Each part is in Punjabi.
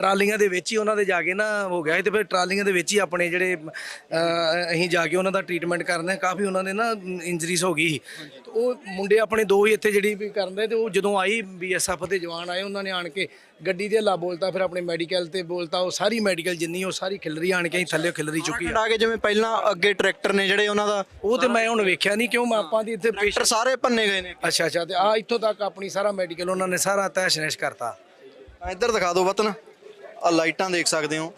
ਟਰਾਲੀਆਂ ਦੇ ਵਿੱਚ ਹੀ ਉਹਨਾਂ ਦੇ ਜਾ ਕੇ ਨਾ ਹੋ ਗਿਆ ਸੀ ਤੇ ਫਿਰ ਟਰਾਲੀਆਂ ਦੇ ਵਿੱਚ ਹੀ ਆਪਣੇ ਜਿਹੜੇ ਅਹ, ਅਸੀਂ ਜਾ ਕੇ ਉਹਨਾਂ ਦਾ ਟ੍ਰੀਟਮੈਂਟ ਕਰਨੇ ਕਾਫੀ ਉਹਨਾਂ ਦੇ ਨਾ ਇੰਜਰੀਜ਼ ਹੋ ਗਈ ਸੀ। ਤੇ ਉਹ ਮੁੰਡੇ ਆਪਣੇ ਦੋ ਹੀ ਇੱਥੇ ਜਿਹੜੀ ਵੀ ਕਰਦੇ ਤੇ ਉਹ ਜਦੋਂ ਆਈ ਬੀਐਸਐਫ ਦੇ ਜਵਾਨ ਆਏ ਉਹਨਾਂ ਨੇ ਆਣ ਕੇ ਗੱਡੀ ਦੇ ਲਾ ਬੋਲਤਾ ਫਿਰ ਆਪਣੇ ਮੈਡੀਕਲ ਤੇ ਬੋਲਤਾ ਉਹ ਸਾਰੀ ਮੈਡੀਕਲ ਜਿੰਨੀ ਉਹ ਸਾਰੀ ਖਿਲਰੀ ਆਣ ਕੇ ਅਸੀਂ ਥੱਲੇ ਖਿਲਰੀ ਚੁੱਕੀ ਆ। ਡਾ ਕੇ ਜਿਵੇਂ ਪਹਿਲਾਂ ਅੱਗੇ ਟਰੈਕਟਰ ਨੇ ਜਿਹੜੇ ਉਹਨਾਂ ਦਾ ਉਹ ਤੇ ਮੈਂ ਹੁਣ ਵੇਖਿਆ ਨਹੀਂ ਕਿਉਂ ਮੈਂ ਆਪਾਂ ਦੀ ਇੱਥੇ ਪੇਸ਼ ਟਰੈਕਟਰ ਸਾਰੇ ਭੰਨੇ ਗਏ ਨੇ। ਅੱਛਾ ਅੱਛਾ ਤੇ ਆ ਇੱਥੋਂ ਤੱਕ ਆਪਣੀ ਸਾਰਾ ਮੈਡੀਕਲ ਉਹਨਾਂ ਨੇ ਸਾਰਾ ਤਹਿਸ਼ ਨਹਿਸ਼ ਕਰਤਾ। ਤਾਂ ਇੱਧਰ ਦਿਖਾ ਦਿਓ ਵਤਨ। ਆ ਲਾਈਟਾਂ ਦੇਖ ਸਕਦੇ ਹੋ।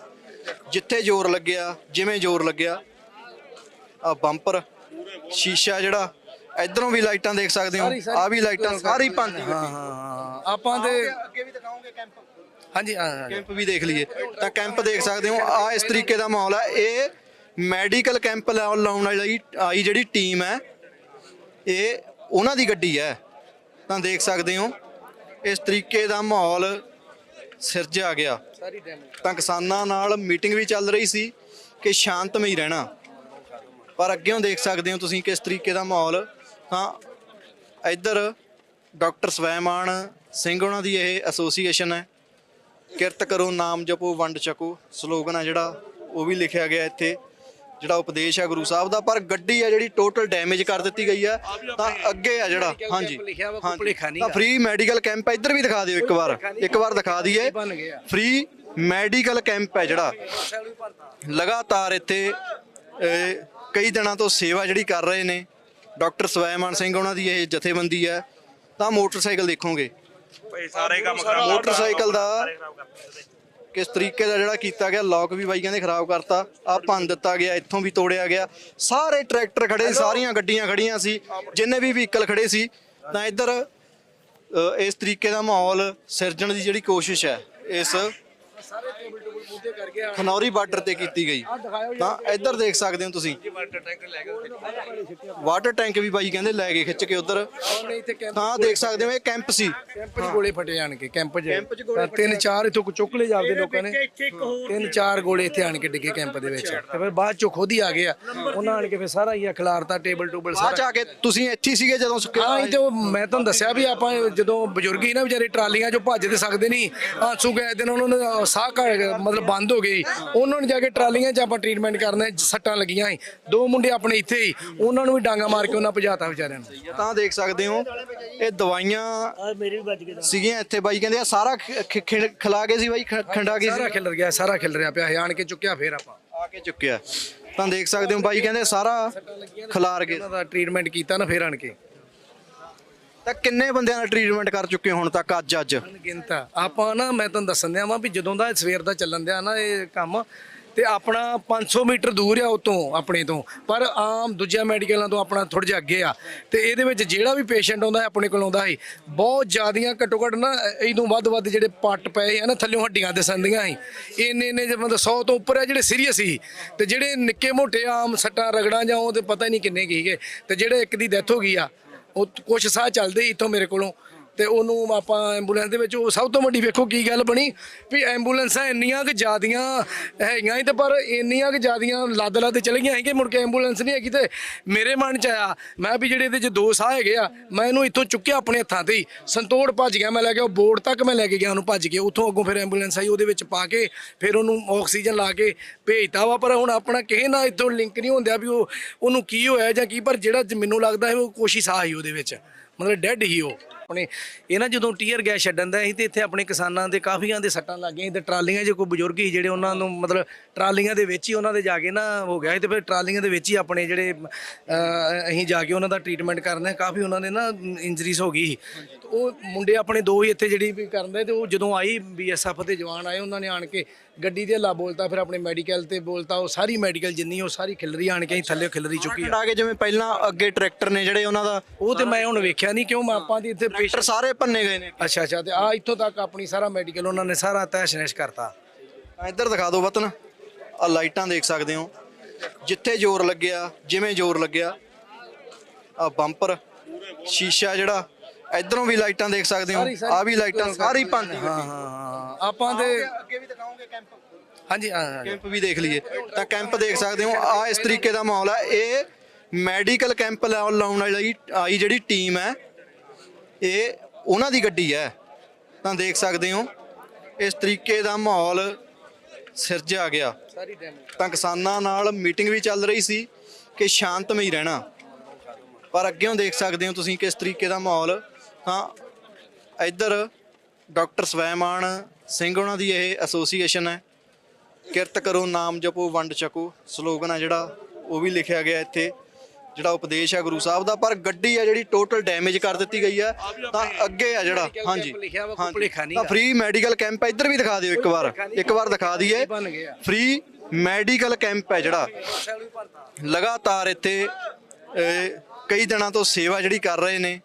ਜਿੱਥੇ ਜ਼ੋਰ ਲੱਗਿਆ ਜਿਵੇਂ ਜ਼ੋਰ ਲੱਗਿਆ ਆ ਬੰਪਰ ਸ਼ੀਸ਼ਾ ਜਿਹੜਾ ਇਧਰੋਂ ਵੀ ਲਾਈਟਾਂ ਦੇਖ ਸਕਦੇ ਹੋ। ਆ ਵੀ ਲਾਈਟਾਂ ਸਾਰੀ ਪੰਜ। ਹਾਂ ਹਾਂ ਆਪਾਂ ਦੇ ਅੱਗੇ ਵੀ ਦਿਖਾਓਗੇ ਕੈਂਪ? ਹਾਂਜੀ ਹਾਂ। ਕੈਂਪ ਵੀ ਦੇਖ ਲਈਏ। ਤਾਂ ਕੈਂਪ ਦੇਖ ਸਕਦੇ ਹੋ। ਆ ਇਸ ਤਰੀਕੇ ਦਾ ਮਾਹੌਲ ਹੈ ਇਹ ਮੈਡੀਕਲ ਕੈਂਪ ਲਾਉਣ ਵਾਲੀ ਆਈ ਜਿਹੜੀ ਟੀਮ ਹੈ ਇਹ ਉਹਨਾਂ ਦੀ ਗੱਡੀ ਹੈ। ਤਾਂ ਦੇਖ ਸਕਦੇ ਹੋ ਇਸ ਤਰੀਕੇ ਦਾ ਮਾਹੌਲ ਸਿਰਜਿਆ ਗਿਆ। ਤਾਂ ਕਿਸਾਨਾਂ ਨਾਲ ਮੀਟਿੰਗ ਵੀ ਚੱਲ ਰਹੀ ਸੀ ਕਿ ਸ਼ਾਂਤਮਈ ਰਹਿਣਾ। ਪਰ ਅੱਗੇੋਂ ਦੇਖ ਸਕਦੇ ਹੋ ਤੁਸੀਂ ਕਿਸ ਤਰੀਕੇ ਦਾ ਮਾਹੌਲ। ਤਾਂ ਇੱਧਰ ਡਾਕਟਰ ਸਵੈਮਾਨ ਸਿੰਘ ਉਹਨਾਂ ਦੀ ਇਹ ਐਸੋਸੀਏਸ਼ਨ ਹੈ। ਕਿਰਤ ਕਰੋ, ਨਾਮ ਜਪੋ, ਵੰਡ ਛਕੋ ਸਲੋਗਨ ਹੈ ਜਿਹੜਾ, ਉਹ ਵੀ ਲਿਖਿਆ ਗਿਆ ਇੱਥੇ। ਜਿਹੜਾ ਉਪਦੇਸ਼ ਹੈ ਗੁਰੂ ਸਾਹਿਬ ਦਾ ਪਰ ਗੱਡੀ ਹੈ ਜਿਹੜੀ ਟੋਟਲ ਡੈਮੇਜ ਕਰ ਦਿੱਤੀ ਗਈ ਹੈ। ਤਾਂ ਅੱਗੇ ਆ ਜਿਹੜਾ ਹਾਂਜੀ ਤਾਂ ਫ੍ਰੀ ਮੈਡੀਕਲ ਕੈਂਪ ਹੈ ਇੱਧਰ ਵੀ ਦਿਖਾ ਦਿਓ ਇੱਕ ਵਾਰ ਇੱਕ ਵਾਰ ਦਿਖਾ ਦਈਏ। ਫ੍ਰੀ ਮੈਡੀਕਲ ਕੈਂਪ ਹੈ ਜਿਹੜਾ। ਲਗਾਤਾਰ ਇੱਥੇ ਕਈ ਦਿਨਾਂ ਤੋਂ ਸੇਵਾ ਜਿਹੜੀ ਕਰ ਰਹੇ ਨੇ। ਡਾਕਟਰ ਸਵੈਮਾਨ ਸਿੰਘ ਉਹਨਾਂ ਦੀ ਇਹ ਜਥੇਬੰਦੀ ਹੈ। ਤਾਂ ਮੋਟਰਸਾਈਕਲ ਦੇਖੋਗੇ। ਭਾਈ ਸਾਰੇ ਕੰਮ ਖਰਾਬ ਮੋਟਰਸਾਈਕਲ ਦਾ ਕਿਸ ਤਰੀਕੇ ਦਾ ਜਿਹੜਾ ਕੀਤਾ ਗਿਆ ਲੋਕ ਵੀ ਬਾਈ ਕਹਿੰਦੇ ਖਰਾਬ ਕਰਤਾ ਆ ਭੰਨ ਦਿੱਤਾ ਗਿਆ ਇੱਥੋਂ ਵੀ ਤੋੜਿਆ ਗਿਆ। ਸਾਰੇ ਟਰੈਕਟਰ ਖੜੇ ਸੀ, ਸਾਰੀਆਂ ਗੱਡੀਆਂ ਖੜੀਆਂ ਸੀ ਜਿੰਨੇ ਵੀ ਵਹੀਕਲ ਖੜੇ ਸੀ। ਤਾਂ ਇੱਧਰ ਇਸ ਤਰੀਕੇ ਦਾ ਮਾਹੌਲ ਸਿਰਜਣ ਦੀ ਜਿਹੜੀ ਕੋਸ਼ਿਸ਼ ਹੈ ਇਸ ਖਨੌਰੀ ਬਾਰਡਰ ਤੇ ਕੀਤੀ ਗਈ। ਤਾਂ ਇੱਧਰ ਦੇਖ ਸਕਦੇ ਹੋ ਤੁਸੀਂ। ਵਾਟਰ ਟੈਂਕ ਵੀ ਬਾਈ ਕਹਿੰਦੇ ਲੈ ਗਏ ਖਿੱਚ ਕੇ ਉਧਰ। ਤਾਂ ਦੇਖ ਸਕਦੇ ਹੋ ਇਹ ਕੈਂਪ ਸੀ। ਕੈਂਪ 'ਚ ਗੋਲੇ ਫਟੇ ਆਣ ਕੇ ਕੈਂਪ 'ਚ। ਤਿੰਨ ਚਾਰ ਇੱਥੋਂ ਚੁੱਕ ਲਏ ਜਾਂਦੇ ਲੋਕਾਂ ਨੇ। ਤਿੰਨ ਚਾਰ ਗੋਲੇ ਇੱਥੇ ਆਣ ਕੇ ਡਿੱਗੇ ਕੈਂਪ ਦੇ ਵਿੱਚ। ਤੇ ਫਿਰ ਬਾਅਦ ਚੋਂ ਖੁਦ ਹੀ ਆ ਗਏ ਆ। ਉਹਨਾਂ ਆਣ ਕੇ ਫਿਰ ਸਾਰਾ ਹੀ ਖਿਲਾਰਤਾ ਟੇਬਲ ਟੂਬਲ ਬਾਅਦ ਚ ਸਾਰਾ। ਆ ਕੇ ਤੁਸੀਂ ਇੱਥੇ ਸੀਗੇ ਜਦੋਂ ਸੁੱਕੇ ਹਾਂ ਇਹ ਤੇ ਉਹ ਮੈਂ ਤੁਹਾਨੂੰ ਦੱਸਿਆ ਵੀ ਆਪਾਂ ਜਦੋਂ ਬਜ਼ੁਰਗ ਹੀ ਨਾ ਵਿਚਾਰੇ ਟਰਾਲੀਆਂ 'ਚੋਂ ਭੱਜ ਤੇ ਸਕਦੇ ਨਹੀਂ। ਆਂਸੂ ਗਏ ਦਿਨ ਉਹਨਾਂ ਨੂੰ ਸਾਹ ਮਤਲਬ ਬੰਦ ਹੋ ਗਈ। ਉਹਨਾਂ ਨੂੰ ਜਾ ਕੇ ਟਰਾਲੀਆਂ 'ਚ ਆਪਾਂ ਟ੍ਰੀਟਮੈਂਟ ਕਰਨੇ ਸੱਟਾਂ ਲੱਗੀਆਂ ਸੀ। ਦੋ ਮੁੰਡੇ ਆਪਣੇ ਇੱਥੇ ਹੀ ਉਹਨਾਂ ਨੂੰ ਵੀ ਡਾਂਗਾ ਮਾਰ ਕੇ ਉਹਨਾਂ ਭਜਾਤਾ ਵਿਚਾਰਿਆਂ ਨੂੰ। ਤਾਂ ਦੇਖ ਸਕਦੇ ਹੋ ਇਹ ਦਵਾਈਆਂ ਸੀਗੀਆਂ ਇੱਥੇ ਬਾਈ ਕਹਿੰਦੇ ਆ ਸਾਰਾ ਖਿਲ- ਕੇ ਸੀ ਬਾਈ ਖੰਡਾ ਕੇ ਸਾਰਾ ਖਿਲਰ ਗਿਆ ਸਾਰਾ ਖਿਲ ਰਿਹਾ ਪਿਆ ਆਣ ਕੇ ਚੁੱਕਿਆ ਫੇਰ ਆਪਾਂ। ਆ ਕੇ ਚੁੱਕਿਆ। ਤਾਂ ਦੇਖ ਸਕਦੇ ਹੋ ਬਾਈ ਕਹਿੰਦੇ ਸਾਰਾ ਖਿਲਾਰ ਕੇ। ਉਹਨਾਂ ਦਾ ਟ੍ਰੀਟਮੈਂਟ ਕੀਤਾ ਨਾ ਫੇਰ ਆਣ ਕੇ। ਤਾਂ ਕਿੰਨੇ ਬੰਦਿਆਂ ਦਾ ਟ੍ਰੀਟਮੈਂਟ ਕਰ ਚੁੱਕੇ ਹੋ ਹੁਣ ਤੱਕ ਅੱਜ ਅੱਜ? ਅਣਗਿਣਤ ਆਪਾਂ ਨਾ ਮੈਂ ਤੁਹਾਨੂੰ ਦੱਸਣ ਦਿਆਂ ਵਾਂ ਵੀ ਜਦੋਂ ਦਾ ਸਵੇਰ ਦਾ ਚੱਲਣ ਦਿਆ ਨਾ ਇਹ ਕੰਮ ਤੇ ਆਪਣਾ 500 ਮੀਟਰ ਦੂਰ ਆ ਉਤੋਂ ਆਪਣੇ ਤੋਂ। ਪਰ ਆਮ ਦੂਜਿਆਂ ਮੈਡੀਕਲਾਂ ਤੋਂ ਆਪਣਾ ਥੋੜਾ ਜਿਹਾ ਅੱਗੇ ਆ। ਤੇ ਇਹਦੇ ਵਿੱਚ ਜਿਹੜਾ ਵੀ ਪੇਸ਼ੈਂਟ ਆਉਂਦਾ ਹੈ, ਆਪਣੇ ਕੋਲ ਆਉਂਦਾ ਹੈ ਬਹੁਤ ਜ਼ਿਆਦੀਆਂ ਘੱਟੋ ਘੱਟ ਨਾ ਇਹਨੂੰ ਵੱਧ ਵੱਧ ਜਿਹੜੇ ਪੱਟ ਪਏ ਆ ਨਾ ਥੱਲਿਓਂ ਹੱਡੀਆਂ ਦੇ ਸੰਦੀਆਂ ਸੀ। ਇੰਨੇ ਇੰਨੇ ਜੇ ਮਤਲਬ 100 ਤੋਂ ਉੱਪਰ ਆ ਜਿਹੜੇ ਸੀਰੀਅਸ ਸੀ। ਤੇ ਜਿਹੜੇ ਨਿੱਕੇ ਮੋਟੇ ਆਮ ਸੱਟਾਂ ਰਗੜਾਂ ਜਾਂ ਉਹ ਤੇ ਪਤਾ ਹੀ ਨਹੀਂ ਕਿੰਨੇ ਕੀ ਸੀਗੇ ਤੇ ਜਿਹੜੇ ਇੱਕ ਦੀ ਡੈਥ ਹੋ ਗਈ ਆ ਉਹ ਕੁਛ ਸਾਹ ਚੱਲਦੇ ਇੱਥੋਂ ਮੇਰੇ ਕੋਲੋਂ। ਤੇ ਉਹਨੂੰ ਆਪਾਂ ਐਂਬੂਲੈਂਸ ਦੇ ਵਿੱਚ, ਉਹ ਸਭ ਤੋਂ ਵੱਡੀ ਵੇਖੋ ਕੀ ਗੱਲ ਬਣੀ, ਵੀ ਐਂਬੂਲੈਂਸਾਂ ਇੰਨੀਆਂ ਕਿ ਜ਼ਿਆਦੀਆਂ ਹੈਗੀਆਂ ਹੀ ਤੇ ਪਰ ਇੰਨੀਆਂ ਕਿ ਜ਼ਿਆਦੀਆਂ ਲੱਦ ਲੱਦ ਚਲ ਗਈਆਂ ਸੀ ਕਿ ਮੁੜ ਕੇ ਐਂਬੂਲੈਂਸ ਨਹੀਂ ਹੈਗੀ ਤੇ ਮੇਰੇ ਮਨ ਚ ਆਇਆ, ਮੈਂ ਵੀ ਜਿਹੜੇ ਇਹਦੇ ਚ ਦੋ ਸਾਹ ਹੈਗੇ ਆ, ਮੈਂ ਇਹਨੂੰ ਇੱਥੋਂ ਚੁੱਕਿਆ ਆਪਣੇ ਹੱਥਾਂ ਤੇ ਹੀ। ਸੰਤੋੜ ਭੱਜ ਗਿਆ, ਮੈਂ ਲੈ ਕੇ, ਉਹ ਬੋਰਡ ਤੱਕ ਮੈਂ ਲੈ ਕੇ ਗਿਆ, ਉਹਨੂੰ ਭੱਜ ਕੇ ਉੱਥੋਂ ਅੱਗੋਂ ਫਿਰ ਐਂਬੂਲੈਂਸ ਆਈ, ਉਹਦੇ ਵਿੱਚ ਪਾ ਕੇ ਫਿਰ ਉਹਨੂੰ ਆਕਸੀਜਨ ਲਾ ਕੇ ਭੇਜਤਾ ਵਾ, ਪਰ ਹੁਣ ਆਪਣਾ ਕਿਸੇ ਨਾਲ ਇੱਥੋਂ ਲਿੰਕ ਨਹੀਂ ਹੁੰਦਿਆ ਵੀ ਉਹ, ਉਹਨੂੰ ਕੀ ਹੋਇਆ ਜਾਂ ਕੀ, ਪਰ ਜਿਹੜਾ ਮੈਨੂੰ ਲੱਗਦਾ ਹੈ ਉਹ ਕੋਸ਼ਿਸ਼ ਸਾਹ ਹੀ ਉਹਦੇ ਵਿੱਚ, ਮਤਲਬ ਡੈੱਡ ਹੀ ਉਹ। ਆਪਣੇ ਇਹ ਜਦੋਂ ਟੀਅਰ ਗੈਸ ਛੱਡਣ ਦਾ ਸੀ ਤੇ ਇੱਥੇ ਆਪਣੇ ਕਿਸਾਨਾਂ ਦੇ ਕਾਫੀਆਂ ਦੇ ਸੱਟਾਂ ਲੱਗ ਗਈਆਂ ਤੇ ਟਰਾਲੀਆਂ 'ਚ ਕੋਈ ਬਜ਼ੁਰਗ ਸੀ ਜਿਹੜੇ ਉਹਨਾਂ ਨੂੰ ਮਤਲਬ ਟਰਾਲੀਆਂ ਦੇ ਵਿੱਚ ਹੀ ਉਹਨਾਂ ਦੇ ਜਾ ਕੇ ਨਾ ਹੋ ਗਿਆ ਸੀ ਤੇ ਫਿਰ ਟਰਾਲੀਆਂ ਦੇ ਵਿੱਚ ਹੀ ਆਪਣੇ ਜਿਹੜੇ ਅਹ, ਅਸੀਂ ਜਾ ਕੇ ਉਹਨਾਂ ਦਾ ਟ੍ਰੀਟਮੈਂਟ ਕਰਨੇ ਕਾਫੀ ਉਹਨਾਂ ਦੇ ਨਾ ਇੰਜਰੀਜ਼ ਹੋ ਗਈ ਸੀ। ਉਹ ਮੁੰਡੇ ਆਪਣੇ ਦੋ ਹੀ ਇੱਥੇ ਜਿਹੜੀ ਵੀ ਕਰਦੇ ਤੇ ਉਹ ਜਦੋਂ ਆਈ ਬੀਐਸਐਫ ਦੇ ਜਵਾਨ ਆਏ ਉਹਨਾਂ ਨੇ ਆਣ ਕੇ ਗੱਡੀ ਦੇ ਲਾ ਬੋਲਤਾ ਫਿਰ ਆਪਣੇ ਮੈਡੀਕਲ ਤੇ ਬੋਲਤਾ ਉਹ ਸਾਰੀ ਮੈਡੀਕਲ ਜਿੰਨੀ ਉਹ ਸਾਰੀ ਖਿਲਰੀ ਆਣ ਕੇ ਅਸੀਂ ਥੱਲੇ ਖਿਲਰੀ ਚੁੱਕੀ ਆ। ਕੇ ਜਿਵੇਂ ਪਹਿਲਾਂ ਅੱਗੇ ਟਰੈਕਟਰ ਨੇ ਜਿਹੜੇ ਉਹਨਾਂ ਦਾ ਉਹ ਤੇ ਮੈਂ ਹੁਣ ਵੇਖਿਆ ਨਹੀਂ ਕਿਉਂ ਮੈਂ ਆਪਾਂ ਦੀ ਇੱਥੇ ਪੇਸ਼ ਟਰੈਕਟਰ ਸਾਰੇ ਭੰਨੇ ਗਏ ਨੇ। ਅੱਛਾ ਅੱਛਾ ਤੇ ਆ ਇੱਥੋਂ ਤੱਕ ਆਪਣੀ ਸਾਰਾ ਮੈਡੀਕਲ ਉਹਨਾਂ ਨੇ ਸਾਰਾ ਤਹਿਸ਼ ਨਹਿਸ਼ ਕਰਤਾ। ਤਾਂ ਇੱਧਰ ਦਿਖਾ ਦਿਓ ਵਤਨ ਆ ਲਾਈਟਾਂ ਦੇਖ ਸਕਦੇ ਹੋ। ਜਿੱਥੇ ਜ਼ੋਰ ਲੱਗਿਆ ਜਿਵੇਂ ਜ਼ੋਰ ਲੱਗਿਆ ਆ ਬੰਪਰ ਸ਼ੀਸ਼ਾ ਜਿਹੜਾ ਇਧਰੋਂ ਵੀ ਲਾਈਟਾਂ ਦੇਖ ਸਕਦੇ ਹੋ ਆ ਵੀ ਲਾਈਟਾਂ ਸਾਰੀ ਪੰਜ ਹਾਂ ਹਾਂ ਹਾਂ। ਆਪਾਂ ਦੇ ਅੱਗੇ ਵੀ ਕੈਂਪ ਹਾਂਜੀ ਹਾਂ ਹਾਂ। ਕੈਂਪ ਵੀ ਦੇਖ ਲਈਏ। ਤਾਂ ਕੈਂਪ ਦੇਖ ਸਕਦੇ ਹੋ। ਆ ਇਸ ਤਰੀਕੇ ਦਾ ਮਾਹੌਲ ਹੈ ਇਹ ਮੈਡੀਕਲ ਕੈਂਪ ਲਾ- ਲਾਉਣ ਵਾਲੀ ਆਈ ਜਿਹੜੀ ਟੀਮ ਹੈ ਇਹ ਉਹਨਾਂ ਦੀ ਗੱਡੀ ਹੈ। ਤਾਂ ਦੇਖ ਸਕਦੇ ਹੋ ਇਸ ਤਰੀਕੇ ਦਾ ਮਾਹੌਲ ਸਿਰਜਿਆ ਗਿਆ। ਤਾਂ ਕਿਸਾਨਾਂ ਨਾਲ ਮੀਟਿੰਗ ਵੀ ਚੱਲ ਰਹੀ ਸੀ ਕਿ ਸ਼ਾਂਤਮਈ ਰਹਿਣਾ। ਪਰ ਅੱਗੇੋਂ ਦੇਖ ਸਕਦੇ ਹੋ ਤੁਸੀਂ ਕਿਸ ਤਰੀਕੇ ਦਾ ਮਾਹੌਲ। ਤਾਂ ਇੱਧਰ ਡਾਕਟਰ ਸਵੈਮਾਨ ਸਿੰਘ ਉਹਨਾਂ ਦੀ ਇਹ ਐਸੋਸੀਏਸ਼ਨ ਹੈ। ਕਿਰਤ ਕਰੋ ਨਾਮ ਜਪੋ ਵੰਡ ਛਕੋ। ਸਲੋਗਨ ਹੈ ਜਿਹੜਾ ਉਹ ਵੀ ਲਿਖਿਆ ਗਿਆ ਇੱਥੇ। ਜਿਹੜਾ ਉਪਦੇਸ਼ ਹੈ ਗੁਰੂ ਸਾਹਿਬ ਦਾ ਪਰ ਗੱਡੀ ਹੈ ਜਿਹੜੀ ਟੋਟਲ ਡੈਮੇਜ ਕਰ ਦਿੱਤੀ ਗਈ ਹੈ। ਤਾਂ ਅੱਗੇ ਆ ਜਿਹੜਾ ਹਾਂਜੀ। ਤਾਂ ਫ੍ਰੀ ਮੈਡੀਕਲ ਕੈਂਪ ਇੱਧਰ ਵੀ ਦਿਖਾ ਦਿਓ ਇੱਕ ਵਾਰ। ਇੱਕ ਵਾਰ ਦਿਖਾ ਦਈਏ। ਫ੍ਰੀ ਮੈਡੀਕਲ ਕੈਂਪ ਹੈ ਜਿਹੜਾ। ਲਗਾਤਾਰ ਇੱਥੇ ਕਈ ਦਿਨਾਂ ਤੋਂ ਸੇਵਾ ਜਿਹੜੀ ਕਰ ਰਹੇ ਨੇ।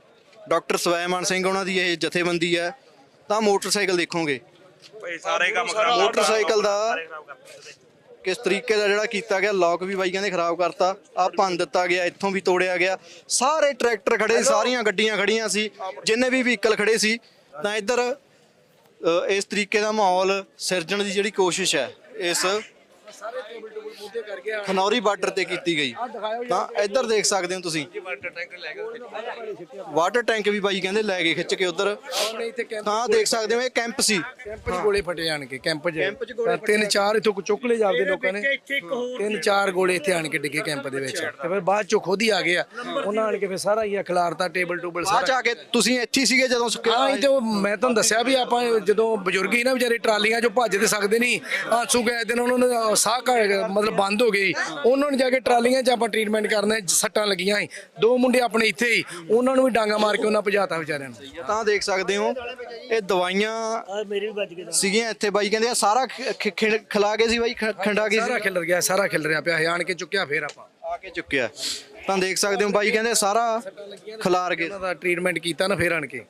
ਡਾਕਟਰ ਸਵੈਮਾਨ ਸਿੰਘ ਉਹਨਾਂ ਦੀ ਇਹ ਜਥੇਬੰਦੀ ਹੈ। ਤਾਂ ਮੋਟਰਸਾਈਕਲ ਦੇਖੋਗੇ। ਭਾਈ ਸਾਰੇ ਕੰਮ ਖਰਾਬ ਮੋਟਰਸਾਈਕਲ ਦਾ ਕਿਸ ਤਰੀਕੇ ਦਾ ਜਿਹੜਾ ਕੀਤਾ ਗਿਆ ਲੋਕ ਵੀ ਬਾਈਆਂ ਨੇ ਖਰਾਬ ਕਰਤਾ। ਆ ਭੰਨ ਦਿੱਤਾ ਗਿਆ ਇੱਥੋਂ ਵੀ ਤੋੜਿਆ ਗਿਆ। ਸਾਰੇ ਟਰੈਕਟਰ ਖੜੇ ਸਾਰੀਆਂ ਗੱਡੀਆਂ ਖੜੀਆਂ ਸੀ। ਜਿੰਨੇ ਵੀ ਵਹੀਕਲ ਖੜੇ ਸੀ ਤਾਂ ਇੱਧਰ ਇਸ ਤਰੀਕੇ ਦਾ ਮਾਹੌਲ ਸਿਰਜਣ ਦੀ ਜਿਹੜੀ ਕੋਸ਼ਿਸ਼ ਹੈ ਇਸ ਖਨੌਰੀ ਬਾਰਡਰ ਤੇ ਕੀਤੀ ਗਈ। ਤਾਂ ਇੱਧਰ ਦੇਖ ਸਕਦੇ ਹੋ ਤੁਸੀਂ। ਵਾਟਰ ਟੈਂਕ ਵੀ ਬਾਈ ਕਹਿੰਦੇ ਲੈ ਗਏ ਖਿੱਚ ਕੇ ਉਧਰ। ਤਾਂ ਦੇਖ ਸਕਦੇ ਹੋ ਇਹ ਕੈਂਪ ਸੀ। ਕੈਂਪ 'ਚ ਗੋਲੇ ਫਟੇ ਆਣ ਕੇ ਕੈਂਪ 'ਚ। ਤਿੰਨ ਚਾਰ ਇੱਥੋਂ ਚੁੱਕ ਲਏ ਜਾਂਦੇ ਲੋਕਾਂ ਨੇ। ਤਿੰਨ ਚਾਰ ਗੋਲੇ ਇੱਥੇ ਆਣ ਕੇ ਡਿੱਗੇ ਕੈਂਪ ਦੇ ਵਿੱਚ। ਤੇ ਫਿਰ ਬਾਅਦ ਚੋਂ ਖੁਦ ਹੀ ਆ ਗਏ ਆ ਉਹਨਾਂ ਆਣ ਕੇ ਫਿਰ ਸਾਰਾ ਹੀ ਖਿਲਾਰਤਾ ਟੇਬਲ ਟੂਬਲ ਬਾਅਦ ਸਾਰਾ ਆ ਕੇ ਤੁਸੀਂ ਇੱਥੇ ਸੀਗੇ ਜਦੋਂ ਹਾਂ ਇਹ ਤੇ ਉਹ ਮੈਂ ਤੁਹਾਨੂੰ ਦੱਸਿਆ ਵੀ ਆਪਾਂ ਜਦੋਂ ਬਜ਼ੁਰਗ ਹੀ ਨਾ ਵਿਚਾਰੇ ਟਰਾਲੀਆਂ 'ਚੋਂ ਭੱਜ ਤੇ ਸਕਦੇ ਨਹੀਂ। ਆਂਸੂ ਗਏ ਦਿਨ ਉਹਨਾਂ ਨੂੰ ਸਾਹ ਮਤਲਬ ਬੰਦ ਹੋ ਗਈ। ਉਹਨਾਂ ਨੂੰ ਜਾ ਕੇ ਟਰਾਲੀਆਂ 'ਚ ਆਪਾਂ ਟ੍ਰੀਟਮੈਂਟ ਕਰਨਾ ਸੱਟਾਂ ਲੱਗੀਆਂ ਸੀ ਦੋ ਮੁੰਡੇ ਆਪਣੇ ਇੱਥੇ ਹੀ ਉਹਨਾਂ ਨੂੰ ਵੀ ਡਾਂਗਾ ਮਾਰ ਕੇ ਉਹਨਾਂ ਭਜਾਤਾ ਵਿਚਾਰਿਆਂ ਨੂੰ। ਤਾਂ ਦੇਖ ਸਕਦੇ ਹੋ ਇਹ ਦਵਾਈਆਂ ਸੀਗੀਆਂ ਇੱਥੇ ਬਾਈ ਕਹਿੰਦੇ ਆ ਸਾਰਾ ਖਿਲਾ ਕੇ ਸੀ ਬਾਈ ਖਿੰਡਾ ਕੇ ਸਾਰਾ ਖਿਲਰ ਗਿਆ ਸਾਰਾ ਖਿਲ ਰਿਹਾ ਪਿਆ ਆਣ ਕੇ ਚੁੱਕਿਆ ਫੇਰ ਆਪਾਂ। ਆ ਕੇ ਚੁੱਕਿਆ। ਤਾਂ ਦੇਖ ਸਕਦੇ ਹੋ ਬਾਈ ਕਹਿੰਦੇ ਸਾਰਾ ਖਿਲਾਰ ਕੇ। ਉਹਨਾਂ ਦਾ ਟ੍ਰੀਟਮੈਂਟ ਕੀਤਾ ਨਾ ਫੇਰ ਆਣ ਕੇ।